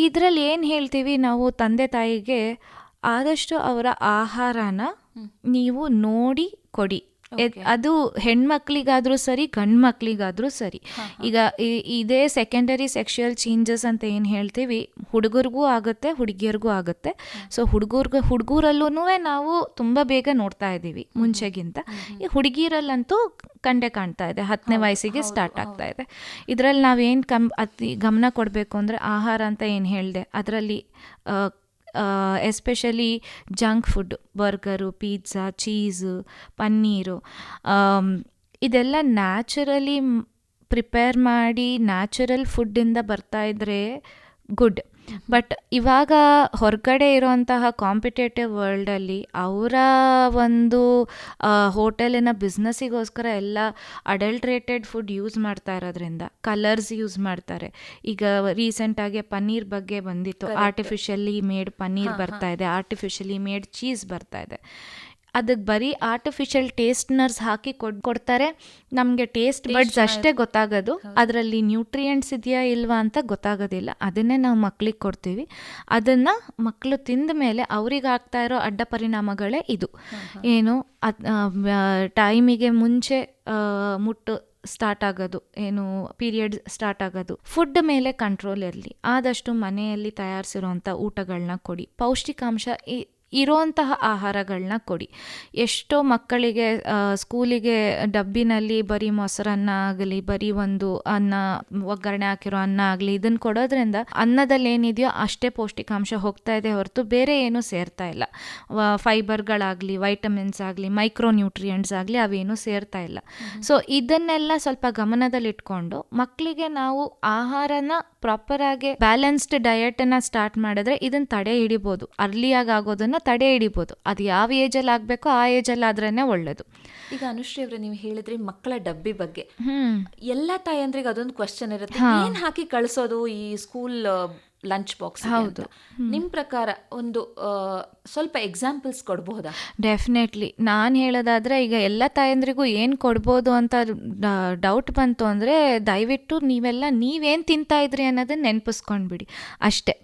ಇದರಲ್ಲಿ ಏನು ಹೇಳ್ತೀವಿ ನಾವು ತಂದೆ ತಾಯಿಗೆ ಆದಷ್ಟು ಅವರ ಆಹಾರನ ನೀವು ನೋಡಿ ಕೊಡಿ. ಅದು ಹೆಣ್ಮಕ್ಳಿಗಾದ್ರೂ ಸರಿ ಗಂಡು ಮಕ್ಳಿಗಾದ್ರೂ ಸರಿ ಈಗ ಇದೇ ಸೆಕೆಂಡರಿ ಸೆಕ್ಷುಯಲ್ ಚೇಂಜಸ್ ಅಂತ ಏನು ಹೇಳ್ತೀವಿ ಹುಡುಗರಿಗೂ ಆಗುತ್ತೆ ಹುಡುಗಿಯರಿಗೂ ಆಗುತ್ತೆ. ಸೊ ಹುಡುಗರ್ಗ ಹುಡುಗರಲ್ಲೂ ನಾವು ತುಂಬ ಬೇಗ ನೋಡ್ತಾ ಇದ್ದೀವಿ ಮುಂಚೆಗಿಂತ. ಈ ಹುಡುಗಿರಲ್ಲಂತೂ ಕಂಡೆ ಕಾಣ್ತಾ ಇದೆ ಹತ್ತನೇ ವಯಸ್ಸಿಗೆ ಸ್ಟಾರ್ಟ್ ಆಗ್ತಾ ಇದೆ. ಇದರಲ್ಲಿ ನಾವೇನು ಕಮ್ ಅತಿ ಗಮನ ಕೊಡಬೇಕು ಅಂದರೆ ಆಹಾರ ಅಂತ ಏನು ಹೇಳಿದೆ ಅದರಲ್ಲಿ especially junk food burger pizza cheese paneer ಇದೆಲ್ಲ ನ್ಯಾಚುರಲಿ ಪ್ರಿಪೇರ್ ಮಾಡಿ ನ್ಯಾಚುರಲ್ ಫುಡ್ಡಿಂದ ಬರ್ತಾ ಇದ್ರೆ ಗುಡ್ ಬಟ್ ಇವಾಗ ಹೊರಗಡೆ ಇರುವಂತಹ ಕಾಂಪಿಟೇಟಿವ್ ವರ್ಲ್ಡಲ್ಲಿ ಅವರ ಒಂದು ಹೋಟೆಲಿನ ಬಿಸ್ನೆಸ್ಸಿಗೋಸ್ಕರ ಎಲ್ಲ ಅಡಲ್ಟ್ರೇಟೆಡ್ ಫುಡ್ ಯೂಸ್ ಮಾಡ್ತಾ ಇರೋದ್ರಿಂದ ಕಲರ್ಸ್ ಯೂಸ್ ಮಾಡ್ತಾರೆ. ಈಗ ರೀಸೆಂಟಾಗಿ ಪನ್ನೀರ್ ಬಗ್ಗೆ ಬಂದಿತ್ತು. ಆರ್ಟಿಫಿಷಿಯಲಿ ಮೇಡ್ ಪನ್ನೀರ್ ಬರ್ತಾ ಇದೆ ಆರ್ಟಿಫಿಷಿಯಲಿ ಮೇಡ್ ಚೀಸ್ ಬರ್ತಾ ಇದೆ. ಅದಕ್ಕೆ ಬರೀ ಆರ್ಟಿಫಿಷಿಯಲ್ ಟೇಸ್ಟ್ನರ್ಸ್ ಹಾಕಿ ಕೊಡ್ ಕೊಡ್ತಾರೆ. ನಮಗೆ ಟೇಸ್ಟ್ ಬಡ್ಸ್ ಅಷ್ಟೇ ಗೊತ್ತಾಗೋದು. ಅದರಲ್ಲಿ ನ್ಯೂಟ್ರಿಯೆಂಟ್ಸ್ ಇದೆಯಾ ಇಲ್ವಾ ಅಂತ ಗೊತ್ತಾಗೋದಿಲ್ಲ. ಅದನ್ನೇ ನಾವು ಮಕ್ಳಿಗೆ ಕೊಡ್ತೀವಿ. ಅದನ್ನು ಮಕ್ಕಳು ತಿಂದ ಮೇಲೆ ಅವ್ರಿಗೆ ಆಗ್ತಾ ಇರೋ ಅಡ್ಡ ಪರಿಣಾಮಗಳೇ ಇದು. ಏನು ಟೈಮಿಗೆ ಮುಂಚೆ ಮುಟ್ಟು ಸ್ಟಾರ್ಟ್ ಆಗೋದು. ಏನು ಪೀರಿಯಡ್ ಸ್ಟಾರ್ಟ್ ಆಗೋದು. ಫುಡ್ ಮೇಲೆ ಕಂಟ್ರೋಲ್ ಇರಲಿ. ಆದಷ್ಟು ಮನೆಯಲ್ಲಿ ತಯಾರಿಸಿರುವಂಥ ಊಟಗಳನ್ನ ಕೊಡಿ. ಪೌಷ್ಟಿಕಾಂಶ ಇ- ಇರೋಂತಹ ಆಹಾರಗಳನ್ನ ಕೊಡಿ. ಎಷ್ಟೋ ಮಕ್ಕಳಿಗೆ ಸ್ಕೂಲಿಗೆ ಡಬ್ಬಿನಲ್ಲಿ ಬರೀ ಮೊಸರನ್ನ ಆಗಲಿ ಬರೀ ಒಂದು ಅನ್ನ ಒಗ್ಗರಣೆ ಹಾಕಿರೋ ಅನ್ನ ಆಗಲಿ ಇದನ್ನು ಕೊಡೋದ್ರಿಂದ ಅನ್ನದಲ್ಲಿ ಏನಿದೆಯೋ ಅಷ್ಟೇ ಪೌಷ್ಟಿಕಾಂಶ ಹೋಗ್ತಾ ಇದೆ ಹೊರತು ಬೇರೆ ಏನೂ ಸೇರ್ತಾ ಇಲ್ಲ. ಫೈಬರ್ಗಳಾಗಲಿ ವೈಟಮಿನ್ಸ್ ಆಗಲಿ ಮೈಕ್ರೋ ನ್ಯೂಟ್ರಿಯೆಂಟ್ಸ್ ಆಗಲಿ ಅವೇನು ಸೇರ್ತಾ ಇಲ್ಲ. ಸೊ ಇದನ್ನೆಲ್ಲ ಸ್ವಲ್ಪ ಗಮನದಲ್ಲಿಟ್ಕೊಂಡು ಮಕ್ಕಳಿಗೆ ನಾವು ಆಹಾರನ ಪ್ರಾಪರಾಗಿ ಬ್ಯಾಲೆನ್ಸ್ಡ್ ಡಯಟ್ ಅನ್ನ ಸ್ಟಾರ್ಟ್ ಮಾಡಿದ್ರೆ ಇದನ್ನ ತಡೆ ಹಿಡಿಬಹುದು ಅರ್ಲಿಯಾಗಿ ಆಗೋದನ್ನ ತಡೆ ಹಿಡಿಬಹುದು ಅದು ಯಾವ ಏಜ್ ಅಲ್ಲಿ ಆಗ್ಬೇಕೋ ಆ ಏಜ್ ಅಲ್ಲಿ ಆದ್ರೇನೆ ಒಳ್ಳೇದು.
ಈಗ ಅನುಶ್ರೀ ಅವ್ರೆ ನೀವು ಹೇಳಿದ್ರಿ ಮಕ್ಕಳ ಡಬ್ಬಿ ಬಗ್ಗೆ. ಎಲ್ಲಾ ತಾಯಿ ತಾಯಂದ್ರಿಗೆ ಅದೊಂದು ಕ್ವಶನ್ ಇರುತ್ತೆ. ಏನ್ ಹಾಕಿ ಕಳಿಸೋದು ಈ ಸ್ಕೂಲ್ ಲಂಚ್ ಬಾಕ್ಸ್ ಹೌದು. ನಿಮ್ಮ ಪ್ರಕಾರ ಒಂದು ಸ್ವಲ್ಪ ಎಕ್ಸಾಂಪಲ್ಸ್ ಕೊಡಬಹುದಾ
ಡೆಫಿನೆಟ್ಲಿ ನಾನು ಹೇಳೋದಾದರೆ ಈಗ ಎಲ್ಲ ತಾಯಂದ್ರಿಗೂ ಏನು ಕೊಡ್ಬೋದು ಅಂತ ಡೌಟ್ ಬಂತು ಅಂದರೆ ದಯವಿಟ್ಟು ನೀವೆಲ್ಲ ನೀವೇನು ತಿಂತಾ ಇದ್ರಿ ಅನ್ನೋದನ್ನ ನೆನಪಿಸ್ಕೊಂಡ್ಬಿಡಿ. ಅಷ್ಟೇ.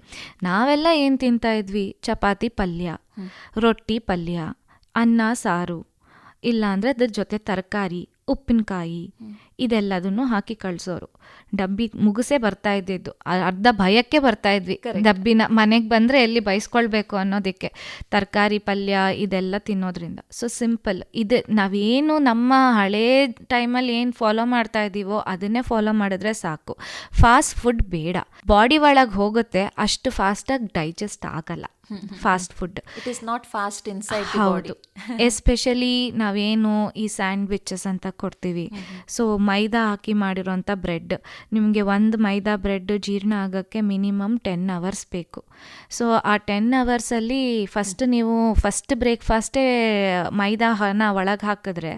ನಾವೆಲ್ಲ ಏನು ತಿಂತಾ ಇದ್ವಿ? ಚಪಾತಿ ಪಲ್ಯ ರೊಟ್ಟಿ ಪಲ್ಯ ಅನ್ನ ಸಾರು ಇಲ್ಲಾಂದರೆ ಅದ್ರ ಜೊತೆ ತರಕಾರಿ ಉಪ್ಪಿನಕಾಯಿ ಇದೆಲ್ಲದನ್ನು ಹಾಕಿ ಕಳಿಸೋರು. ಡಬ್ಬಿ ಮುಗಿಸೇ ಬರ್ತಾ ಇದ್ದಿದ್ದು. ಅರ್ಧ ಭಯಕ್ಕೆ ಬರ್ತಾ ಇದ್ವಿ. ಡಬ್ಬಿನ ಮನೆಗೆ ಬಂದರೆ ಎಲ್ಲಿ ಬಯಸ್ಕೊಳ್ಬೇಕು ಅನ್ನೋದಕ್ಕೆ. ತರಕಾರಿ ಪಲ್ಯ ಇದೆಲ್ಲ ತಿನ್ನೋದ್ರಿಂದ. ಸೊ ಸಿಂಪಲ್ ಇದು ನಾವೇನು ನಮ್ಮ ಹಳೇ ಟೈಮಲ್ಲಿ ಏನು ಫಾಲೋ ಮಾಡ್ತಾ ಇದ್ದೀವೋ ಅದನ್ನೇ ಫಾಲೋ ಮಾಡಿದ್ರೆ ಸಾಕು. ಫಾಸ್ಟ್ ಫುಡ್ ಬೇಡ. ಬಾಡಿ ಒಳಗೆ ಹೋಗುತ್ತೆ ಅಷ್ಟು ಫಾಸ್ಟಾಗಿ ಡೈಜೆಸ್ಟ್ ಆಗಲ್ಲ. Fast food
it is not fast inside
ಹೌದು. ಎಸ್ಪೆಷಲಿ ನಾವೇನು ಈ ಸ್ಯಾಂಡ್ವಿಚಸ್ ಅಂತ ಕೊಡ್ತೀವಿ. ಸೊ ಮೈದಾ ಹಾಕಿ ಮಾಡಿರೋಂಥ ಬ್ರೆಡ್ ನಿಮಗೆ ಒಂದು ಮೈದಾ ಬ್ರೆಡ್ ಜೀರ್ಣ ಆಗೋಕ್ಕೆ ಮಿನಿಮಮ್ ಟೆನ್ ಅವರ್ಸ್ ಬೇಕು. ಸೊ ಆ ಟೆನ್ ಅವರ್ಸಲ್ಲಿ ಫಸ್ಟ್ ನೀವು ಫಸ್ಟ್ ಬ್ರೇಕ್ಫಾಸ್ಟೇ ಮೈದಾಹನ ಒಳಗೆ ಹಾಕಿದ್ರೆ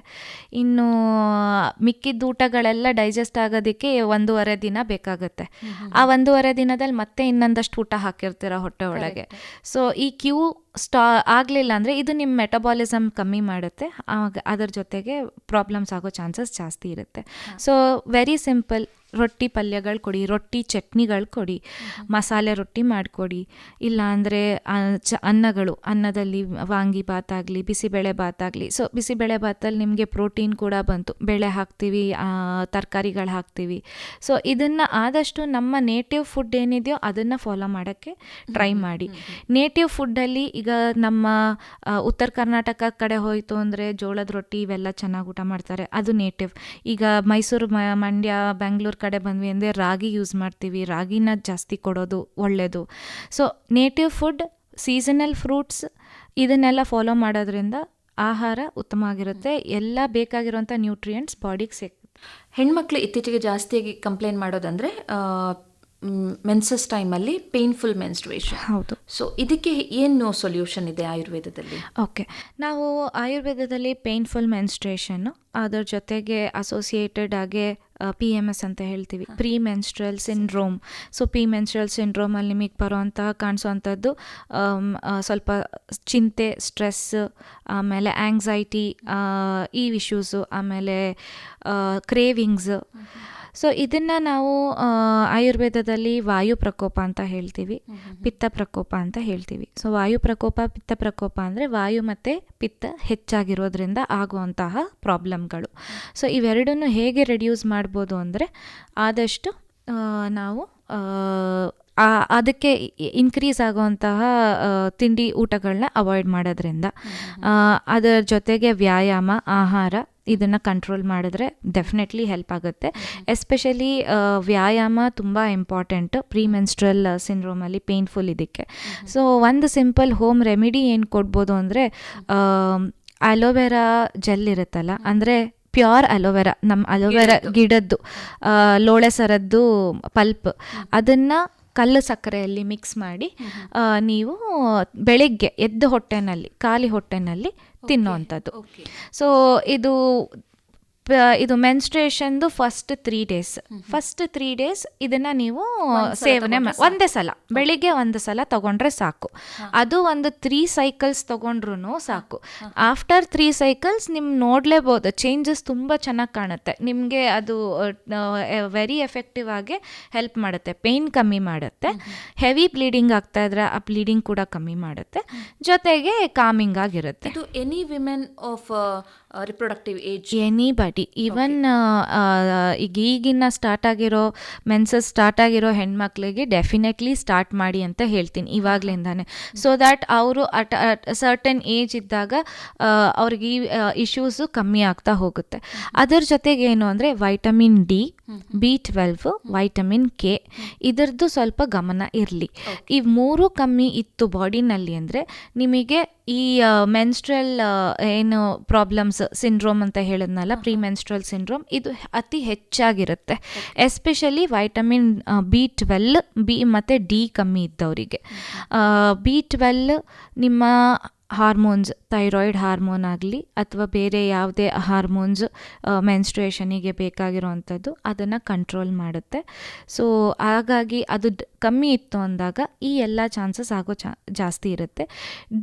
ಇನ್ನು ಮಿಕ್ಕಿದ ಊಟಗಳೆಲ್ಲ ಡೈಜೆಸ್ಟ್ ಆಗೋದಕ್ಕೆ ಒಂದೂವರೆ ದಿನ ಬೇಕಾಗುತ್ತೆ. ಆ ಒಂದೂವರೆ ದಿನದಲ್ಲಿ ಮತ್ತೆ ಇನ್ನೊಂದಷ್ಟು ಊಟ ಹಾಕಿರ್ತೀರ ಹೊಟ್ಟೆ ಒಳಗೆ. ಸೊ ಈ ಕ್ಯೂ ಸ್ಟಾ ಆಗಲಿಲ್ಲ ಅಂದರೆ ಇದು ನಿಮ್ಮ ಮೆಟಬಾಲಿಸಮ್ ಕಮ್ಮಿ ಮಾಡುತ್ತೆ. ಅದರ ಜೊತೆಗೆ ಪ್ರಾಬ್ಲಮ್ಸ್ ಆಗೋ ಚಾನ್ಸಸ್ ಜಾಸ್ತಿ ಇರುತ್ತೆ. ಸೊ ವೆರಿ ಸಿಂಪಲ್ ರೊಟ್ಟಿ ಪಲ್ಯಗಳು ಕೊಡಿ ರೊಟ್ಟಿ ಚಟ್ನಿಗಳು ಕೊಡಿ ಮಸಾಲೆ ರೊಟ್ಟಿ ಮಾಡಿಕೊಡಿ. ಇಲ್ಲಾಂದರೆ ಚ ಅನ್ನಗಳು ಅನ್ನದಲ್ಲಿ ವಾಂಗಿ ಭಾತ್ ಆಗಲಿ ಬಿಸಿಬೇಳೆ ಭಾತ್ ಆಗಲಿ ಸೊ ಬಿಸಿಬೇಳೆ ಭಾತಲ್ಲಿ ನಿಮಗೆ ಪ್ರೋಟೀನ್ ಕೂಡ ಬಂತು. ಬೇಳೆ ಹಾಕ್ತೀವಿ ತರಕಾರಿಗಳು ಹಾಕ್ತೀವಿ. ಸೊ ಇದನ್ನು ಆದಷ್ಟು ನಮ್ಮ ನೇಟಿವ್ ಫುಡ್ ಏನಿದೆಯೋ ಅದನ್ನು ಫಾಲೋ ಮಾಡೋಕ್ಕೆ ಟ್ರೈ ಮಾಡಿ. ನೇಟಿವ್ ಫುಡ್ಡಲ್ಲಿ ಈಗ ನಮ್ಮ ಉತ್ತರ ಕರ್ನಾಟಕ ಕಡೆ ಹೋಯಿತು ಅಂದರೆ ಜೋಳದ ರೊಟ್ಟಿ ಇವೆಲ್ಲ ಚೆನ್ನಾಗಿ ಊಟ ಮಾಡ್ತಾರೆ. ಅದು ನೇಟಿವ್ ಈಗ ಮೈಸೂರು ಮಂಡ್ಯ ಬೆಂಗಳೂರು ಕಡೆ ಬಂದ್ವಿ ಅಂದರೆ ರಾಗಿ ಯೂಸ್ ಮಾಡ್ತೀವಿ. ರಾಗಿನ ಜಾಸ್ತಿ ಕೊಡೋದು ಒಳ್ಳೆಯದು so native food seasonal fruits ಇದನ್ನೆಲ್ಲ ಫಾಲೋ ಮಾಡೋದ್ರಿಂದ ಆಹಾರ ಉತ್ತಮ ಆಗಿರುತ್ತೆ. ಎಲ್ಲ ಬೇಕಾಗಿರುವಂಥ ನ್ಯೂಟ್ರಿಯೆಂಟ್ಸ್ ಬಾಡಿಗೆ ಸಿಗುತ್ತೆ
ಹೆಣ್ಮಕ್ಳು ಇತ್ತೀಚೆಗೆ ಜಾಸ್ತಿಯಾಗಿ ಕಂಪ್ಲೇಂಟ್ ಮಾಡೋದಂದರೆ ಮೆನ್ಸಸ್ ಟೈಮಲ್ಲಿ ಪೇನ್ಫುಲ್ ಮೆನ್ಸ್ಟ್ರುಯೇಷನ್
ಹೌದು.
ಸೊ ಇದಕ್ಕೆ ಏನು ಸೊಲ್ಯೂಷನ್ ಇದೆ ಆಯುರ್ವೇದದಲ್ಲಿ?
ಓಕೆ ನಾವು ಆಯುರ್ವೇದದಲ್ಲಿ ಪೇನ್ಫುಲ್ ಮೆನ್ಸ್ಟ್ರೇಷನ್ನು ಅದರ ಜೊತೆಗೆ ಅಸೋಸಿಯೇಟೆಡ್ ಆಗಿ ಪಿ ಎಂ ಎಸ್ ಅಂತ ಹೇಳ್ತೀವಿ. Pre menstrual syndrome so P menstrual ಸಿಂಡ್ರೋಮಲ್ಲಿ ನಿಮಗೆ ಬರುವಂತಹ ಕಾಣಿಸುವಂಥದ್ದು ಸ್ವಲ್ಪ ಚಿಂತೆ ಸ್ಟ್ರೆಸ್ ಆಮೇಲೆ ಆಂಗ್ಸೈಟಿ ಈ ಇಶ್ಯೂಸು ಆಮೇಲೆ ಕ್ರೇವಿಂಗ್ಸ್ ಸೊ ಇದನ್ನು ನಾವು ಆಯುರ್ವೇದದಲ್ಲಿ ವಾಯು ಪ್ರಕೋಪ ಅಂತ ಹೇಳ್ತೀವಿ. ಪಿತ್ತ ಪ್ರಕೋಪ ಅಂತ ಹೇಳ್ತೀವಿ. ಸೊ ವಾಯು ಪ್ರಕೋಪ ಪಿತ್ತ ಪ್ರಕೋಪ ಅಂದರೆ ವಾಯು ಮತ್ತು ಪಿತ್ತ ಹೆಚ್ಚಾಗಿರೋದ್ರಿಂದ ಆಗುವಂತಹ ಪ್ರಾಬ್ಲಮ್ಗಳು. ಸೊ ಇವೆರಡನ್ನು ಹೇಗೆ ರೆಡ್ಯೂಸ್ ಮಾಡ್ಬೋದು ಅಂದರೆ ಆದಷ್ಟು ನಾವು ಅದಕ್ಕೆ ಇನ್ಕ್ರೀಸ್ ಆಗುವಂತಹ ತಿಂಡಿ ಊಟಗಳನ್ನ ಅವಾಯ್ಡ್ ಮಾಡೋದ್ರಿಂದ. ಅದರ ಜೊತೆಗೆ ವ್ಯಾಯಾಮ ಆಹಾರ ಇದನ್ನು ಕಂಟ್ರೋಲ್ ಮಾಡಿದ್ರೆ ಡೆಫಿನೆಟ್ಲಿ ಹೆಲ್ಪ್ ಆಗುತ್ತೆ. ಎಸ್ಪೆಷಲಿ ವ್ಯಾಯಾಮ ತುಂಬ ಇಂಪಾರ್ಟೆಂಟ್ ಪ್ರೀ ಮೆನ್ಸ್ಟ್ರಲ್ ಸಿಂಡ್ರೋಮಲ್ಲಿ ಪೇನ್ಫುಲ್ ಇದಕ್ಕೆ. ಸೊ ಒಂದು ಸಿಂಪಲ್ ಹೋಮ್ ರೆಮಿಡಿ ಏನು ಕೊಡ್ಬೋದು ಅಂದರೆ ಅಲೋವೆರಾ ಜೆಲ್ ಇರುತ್ತಲ್ಲ ಅಂದರೆ ಪ್ಯೂರ್ ಅಲೋವೆರಾ ನಮ್ಮ ಅಲೋವೆರಾ ಗಿಡದ್ದು. ಲೋಳೆ ಸರದ್ದು ಪಲ್ಪ್ ಅದನ್ನು ಕಲ್ಲು ಸಕ್ಕರೆಯಲ್ಲಿ ಮಿಕ್ಸ್ ಮಾಡಿ ನೀವು ಬೆಳಿಗ್ಗೆ ಎದ್ದು ಹೊಟ್ಟೆನಲ್ಲಿ ಖಾಲಿ ಹೊಟ್ಟೆನಲ್ಲಿ ತಿನ್ನುವಂಥದ್ದು. ಸೊ ಇದು ಇದು ಮೆನ್ಸ್ಟ್ರೇಷನ್ದು first three days first three days ಇದನ್ನ ನೀವು ಸೇವನೆ ಒಂದೇ ಸಲ. ಬೆಳಿಗ್ಗೆ ಒಂದು ಸಲ ತಗೊಂಡ್ರೆ ಸಾಕು. ಅದು ಒಂದು ತ್ರೀ ಸೈಕಲ್ಸ್ ತಗೊಂಡ್ರು ಸಾಕು. ಆಫ್ಟರ್ ತ್ರೀ ಸೈಕಲ್ಸ್ ನಿಮ್ ನೋಡ್ಲೇಬಹುದು ಚೇಂಜಸ್ ತುಂಬಾ ಚೆನ್ನಾಗಿ ಕಾಣುತ್ತೆ. ನಿಮಗೆ ಅದು ವೆರಿ ಎಫೆಕ್ಟಿವ್ ಆಗಿ ಹೆಲ್ಪ್ ಮಾಡುತ್ತೆ. ಪೇನ್ ಕಮ್ಮಿ ಮಾಡುತ್ತೆ. ಹೆವಿ ಬ್ಲೀಡಿಂಗ್ ಆಗ್ತಾ ಇದ್ರೆ ಆ ಬ್ಲೀಡಿಂಗ್ ಕೂಡ ಕಮ್ಮಿ ಮಾಡುತ್ತೆ. ಜೊತೆಗೆ ಕಾಮಿಂಗ್ ಆಗಿರುತ್ತೆ.
ಇದು any women of reproductive age
any body even ಈಗ ಈಗಿನ ಸ್ಟಾರ್ಟ್ ಆಗಿರೋ ಮೆನ್ಸಸ್ ಸ್ಟಾರ್ಟ್ ಆಗಿರೋ ಹೆಣ್ಮಕ್ಳಿಗೆ ಡೆಫಿನೆಟ್ಲಿ ಸ್ಟಾರ್ಟ್ ಮಾಡಿ ಅಂತ ಹೇಳ್ತೀನಿ ಇವಾಗ್ಲಿಂದಾನೆ. ಸೊ ದ್ಯಾಟ್ ಅವರು ಅಟ್ ಸರ್ಟನ್ ಏಜ್ ಇದ್ದಾಗ ಅವ್ರಿಗೆ ಈ ಇಶ್ಯೂಸು ಕಮ್ಮಿ ಆಗ್ತಾ ಹೋಗುತ್ತೆ. ಅದರ ಜೊತೆಗೆ ಏನು ಅಂದರೆ vitamin D B twelve vitamin K ಇದರದ್ದು ಸ್ವಲ್ಪ ಗಮನ ಇರಲಿ. ಈ ಮೂರು ಕಮ್ಮಿ ಇತ್ತು ಬಾಡಿನಲ್ಲಿ ಅಂದರೆ ನಿಮಗೆ ಈ ಮೆನ್ಸ್ಟ್ರಲ್ ಏನು ಪ್ರಾಬ್ಲಮ್ಸ್ ಸಿಂಡ್ರೋಮ್ ಅಂತ ಹೇಳಿದ್ನಲ್ಲ ಪ್ರೀ ಮೆನ್ಸ್ಟ್ರಲ್ ಸಿಂಡ್ರೋಮ್ ಇದು ಅತಿ ಹೆಚ್ಚಾಗಿರುತ್ತೆ. Especially vitamin B twelve B ಮತ್ತು ಡಿ ಕಮ್ಮಿ ಇದ್ದವರಿಗೆ. ಬಿ ಟ್ವೆಲ್ ನಿಮ್ಮ ಹಾರ್ಮೋನ್ಸ್ ಥೈರಾಯ್ಡ್ ಹಾರ್ಮೋನ್ ಆಗಲಿ ಅಥವಾ ಬೇರೆ ಯಾವುದೇ ಹಾರ್ಮೋನ್ಸ್ ಮೆನ್ಸ್ಟ್ರೇಷನಿಗೆ ಬೇಕಾಗಿರೋವಂಥದ್ದು ಅದನ್ನು ಕಂಟ್ರೋಲ್ ಮಾಡುತ್ತೆ. ಸೊ ಹಾಗಾಗಿ ಅದು ಕಮ್ಮಿ ಇತ್ತು ಅಂದಾಗ ಈ ಎಲ್ಲ ಚಾನ್ಸಸ್ ಆಗೋ ಚಾ ಜಾಸ್ತಿ ಇರುತ್ತೆ.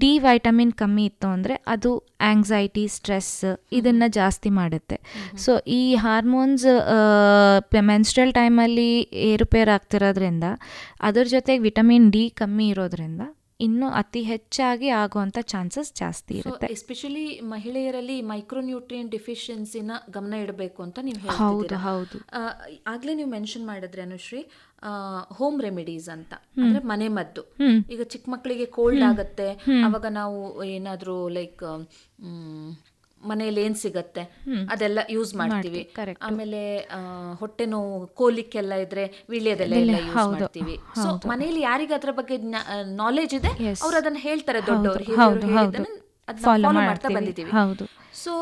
ಡಿ ವೈಟಮಿನ್ ಕಮ್ಮಿ ಇತ್ತು ಅಂದರೆ ಅದು ಆಂಗ್ಸೈಟಿ ಸ್ಟ್ರೆಸ್ ಇದನ್ನು ಜಾಸ್ತಿ ಮಾಡುತ್ತೆ. ಸೊ ಈ ಹಾರ್ಮೋನ್ಸ್ ಮೆನ್ಸ್ಟ್ರಲ್ ಟೈಮಲ್ಲಿ ಏರುಪೇರಾಗ್ತಿರೋದ್ರಿಂದ ಅದ್ರ ಜೊತೆಗೆ ವಿಟಮಿನ್ ಡಿ ಕಮ್ಮಿ ಇರೋದ್ರಿಂದ ಇನ್ನೂ ಅತಿ ಹೆಚ್ಚಾಗಿ ಆಗುವಂಥ ಚಾನ್ಸಸ್ ಜಾಸ್ತಿ ಇರುತ್ತೆ.
ಎಸ್ಪೆಷಲಿ ಮಹಿಳೆಯರಲ್ಲಿ ಮೈಕ್ರೋನ್ಯೂಟ್ರಿಯನ್ ಡಿಫಿಷಿಯನ್ಸಿನ ಗಮನ ಇಡಬೇಕು ಅಂತ ನೀವು
ಹೌದು ಹೌದು.
ಆಗ್ಲೇ ನೀವು ಮೆನ್ಷನ್ ಮಾಡಿದ್ರೆ ಅನುಶ್ರೀ ಹೋಮ್ ರೆಮಿಡೀಸ್ ಅಂತ. ಅಂದ್ರೆ ಮನೆ ಮದ್ದು. ಈಗ ಚಿಕ್ಕ ಮಕ್ಕಳಿಗೆ ಕೋಲ್ಡ್ ಆಗುತ್ತೆ ಅವಾಗ ನಾವು ಏನಾದ್ರೂ ಲೈಕ್ ಮನೆಯಲ್ಲಿ ಏನ್ ಸಿಗತ್ತೆ? ಅದೆಲ್ಲ ಯೂಸ್ ಮಾಡ್ತೀವಿ. ಆಮೇಲೆ ಹೊಟ್ಟೆ ನೋವು ಕೋಲಿಕ್ಕೆಲ್ಲ ಇದ್ರೆ ವೀಳ್ಯದೆಲೆ ಎಲ್ಲ ಯೂಸ್ ಮಾಡ್ತೀವಿ. ಸೊ ಮನೆಯಲ್ಲಿ ಯಾರಿಗೆ ಅದ್ರ ಬಗ್ಗೆ ನಾಲೆಜ್ ಇದೆ? ಅವ್ರು ಅದನ್ನ ಹೇಳ್ತಾರೆ ದೊಡ್ಡವರು ಮಾಡ್ತಾ. ಬಂದಿದ್ದೀವಿ. ಸೊ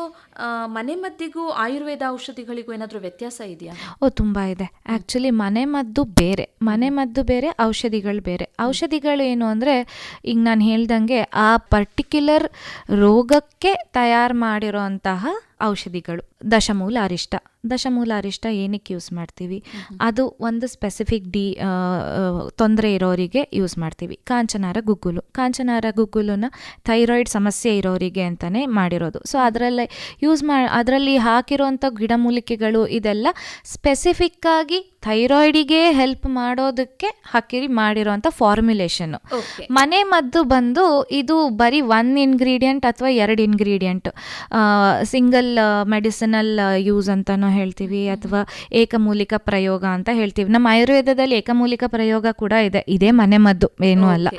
ಮನೆ ಮದ್ದಿಗೂ ಆಯುರ್ವೇದ ಔಷಧಿಗಳಿಗೂ ಏನಾದರೂ ವ್ಯತ್ಯಾಸ ಇದೆಯಾ?
ಓ ತುಂಬ ಇದೆ. ಆ್ಯಕ್ಚುಲಿ ಮನೆ ಮದ್ದು ಬೇರೆ. ಮನೆ ಮದ್ದು ಬೇರೆ ಔಷಧಿಗಳು ಬೇರೆ. ಔಷಧಿಗಳು ಏನು ಅಂದರೆ ಈಗ ನಾನು ಹೇಳ್ದಂಗೆ ಆ ಪರ್ಟಿಕ್ಯುಲರ್ ರೋಗಕ್ಕೆ ತಯಾರು ಮಾಡಿರೋಂತಹ ಔಷಧಿಗಳು. ದಶಮೂಲ ಅರಿಷ್ಟ ದಶಮೂಲ ಅರಿಷ್ಟ ಏನಕ್ಕೆ ಯೂಸ್ ಮಾಡ್ತೀವಿ ಅದು ಒಂದು ಸ್ಪೆಸಿಫಿಕ್ ಡಿ ತೊಂದರೆ ಇರೋರಿಗೆ ಯೂಸ್ ಮಾಡ್ತೀವಿ. ಕಾಂಚನಾರ ಗುಗ್ಗುಲು. ಕಾಂಚನಾರ ಗುಗ್ಗುಲನ್ನ ಥೈರಾಯ್ಡ್ ಸಮಸ್ಯೆ ಇರೋರಿಗೆ ಅಂತಲೇ ಮಾಡಿರೋದು. ಸೊ ಅದರಲ್ಲೇ ಯೂಸ್ ಮಾ ಅದರಲ್ಲಿ ಹಾಕಿರೋಂಥ ಗಿಡಮೂಲಿಕೆಗಳು ಇದೆಲ್ಲ ಸ್ಪೆಸಿಫಿಕ್ಕಾಗಿ ಥೈರಾಯ್ಡಿಗೆ ಹೆಲ್ಪ್ ಮಾಡೋದಕ್ಕೆ ಹಾಕಿ ಮಾಡಿರೋಂಥ ಫಾರ್ಮುಲೇಷನ್ನು
ಮನೆಮದ್ದು
ಮನೆ ಮದ್ದು ಬಂದು ಇದು ಬರೀ ಒನ್ ಇಂಗ್ರೀಡಿಯೆಂಟ್ ಅಥವಾ ಎರಡು ಇಂಗ್ರೀಡಿಯೆಂಟ್ ಸಿಂಗಲ್ ಮೆಡಿಸಿನಲ್ ಯೂಸ್ ಅಂತಲೂ ಹೇಳ್ತೀವಿ ಅಥವಾ ಏಕಮೂಲಿಕ ಪ್ರಯೋಗ ಅಂತ ಹೇಳ್ತೀವಿ. ನಮ್ಮ ಆಯುರ್ವೇದದಲ್ಲಿ ಏಕಮೂಲಿಕ ಪ್ರಯೋಗ ಕೂಡ ಇದೆ ಇದೇ ಮನೆ ಮದ್ದು ಏನೂ ಅಲ್ಲ.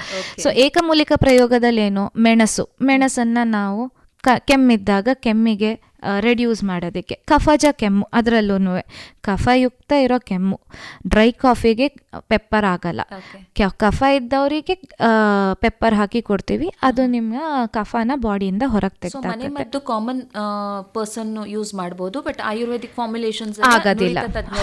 ಸೊ ಏಕಮೂಲಿಕ ಪ್ರಯೋಗದಲ್ಲಿ ಏನು ಮೆಣಸು. ಮೆಣಸನ್ನು ನಾವು ಕ ಕೆಮ್ಮಿದ್ದಾಗ ಕೆಮ್ಮಿಗೆ ರೆಡ್ಯೂಸ್ ಮಾಡೋದಕ್ಕೆ. ಕಫಜ ಕೆಮ್ಮು ಅದರಲ್ಲೂ ಕಫಯುಕ್ತ ಇರೋ ಕೆಮ್ಮು. ಡ್ರೈ ಕಾಫಿಗೆ ಪೆಪ್ಪರ್ ಆಗಲ್ಲ. ಕಫ ಇದ್ದವರಿಗೆ ಪೆಪ್ಪರ್ ಹಾಕಿ ಕೊಡ್ತೀವಿ. ಅದು ನಿಮ್ಮ ಕಫನ ಬಾಡಿಯಿಂದ ಹೊರಗೆ ತೆಗ್ದಾಕತ್ತೆ.
ಮದ್ದು ಕಾಮನ್ ಪರ್ಸನ್ ಯೂಸ್ ಮಾಡಬಹುದು ಬಟ್ ಆಯುರ್ವೇದಿಕ್ ಫಾರ್ಮುಲೇಷನ್ಸ್
ಆಗೋದಿಲ್ಲ.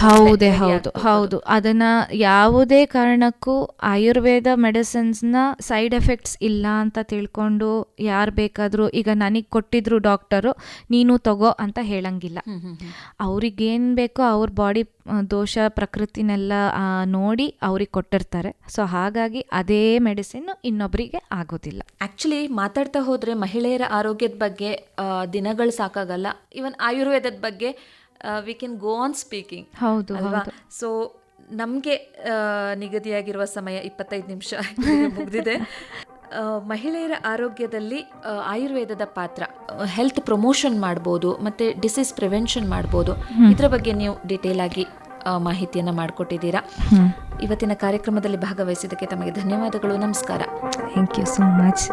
ಹೌದೇ ಹೌದು ಹೌದು. ಅದನ್ನ ಯಾವುದೇ ಕಾರಣಕ್ಕೂ ಆಯುರ್ವೇದ ಮೆಡಿಸಿನ್ಸ್ನ ಸೈಡ್ ಎಫೆಕ್ಟ್ಸ್ ಇಲ್ಲ ಅಂತ ತಿಳ್ಕೊಂಡು ಯಾರು ಬೇಕಾದರೂ ಈಗ ನನಗೆ ಕೊಟ್ಟಿದ್ರು ಡಾಕ್ಟರು ನೀನು ತಗೋ ಅಂತ ಹೇಳಂಗಿಲ್ಲ. ಅವ್ರಿಗೇನು ಬೇಕೋ ಅವ್ರ ಬಾಡಿ ದೋಷ ಪ್ರಕೃತಿನೆಲ್ಲ ನೋಡಿ ಅವ್ರಿಗೆ ಕೊಟ್ಟಿರ್ತಾರೆ. ಸೊ ಹಾಗಾಗಿ ಅದೇ ಮೆಡಿಸಿನ್ ಇನ್ನೊಬ್ಬರಿಗೆ ಆಗೋದಿಲ್ಲ.
ಆ್ಯಕ್ಚುಲಿ ಮಾತಾಡ್ತಾ ಹೋದರೆ ಮಹಿಳೆಯರ ಆರೋಗ್ಯದ ಬಗ್ಗೆ ದಿನಗಳು ಸಾಕಾಗಲ್ಲ. ಇವನ್ ಆಯುರ್ವೇದದ ಬಗ್ಗೆ we can go on speaking
ಹೌದು
ಸೊ ನಮಗೆ ನಿಗದಿಯಾಗಿರುವ ಸಮಯ ಇಪ್ಪತ್ತೈದು ನಿಮಿಷ ಮುಗಿದಿದೆ. ಮಹಿಳೆಯರ ಆರೋಗ್ಯದಲ್ಲಿ ಆಯುರ್ವೇದದ ಪಾತ್ರ ಹೆಲ್ತ್ ಪ್ರಮೋಷನ್ ಮಾಡ್ಬೋದು ಮತ್ತು ಡಿಸೀಸ್ ಪ್ರಿವೆನ್ಷನ್ ಮಾಡ್ಬೋದು. ಇದರ ಬಗ್ಗೆ ನೀವು ಡೀಟೇಲ್ ಆಗಿ ಮಾಹಿತಿಯನ್ನು ಮಾಡಿಕೊಟ್ಟಿದ್ದೀರಾ. ಇವತ್ತಿನ ಕಾರ್ಯಕ್ರಮದಲ್ಲಿ ಭಾಗವಹಿಸಿದ್ದಕ್ಕೆ ತಮಗೆ ಧನ್ಯವಾದಗಳು. ನಮಸ್ಕಾರ.
Thank you so much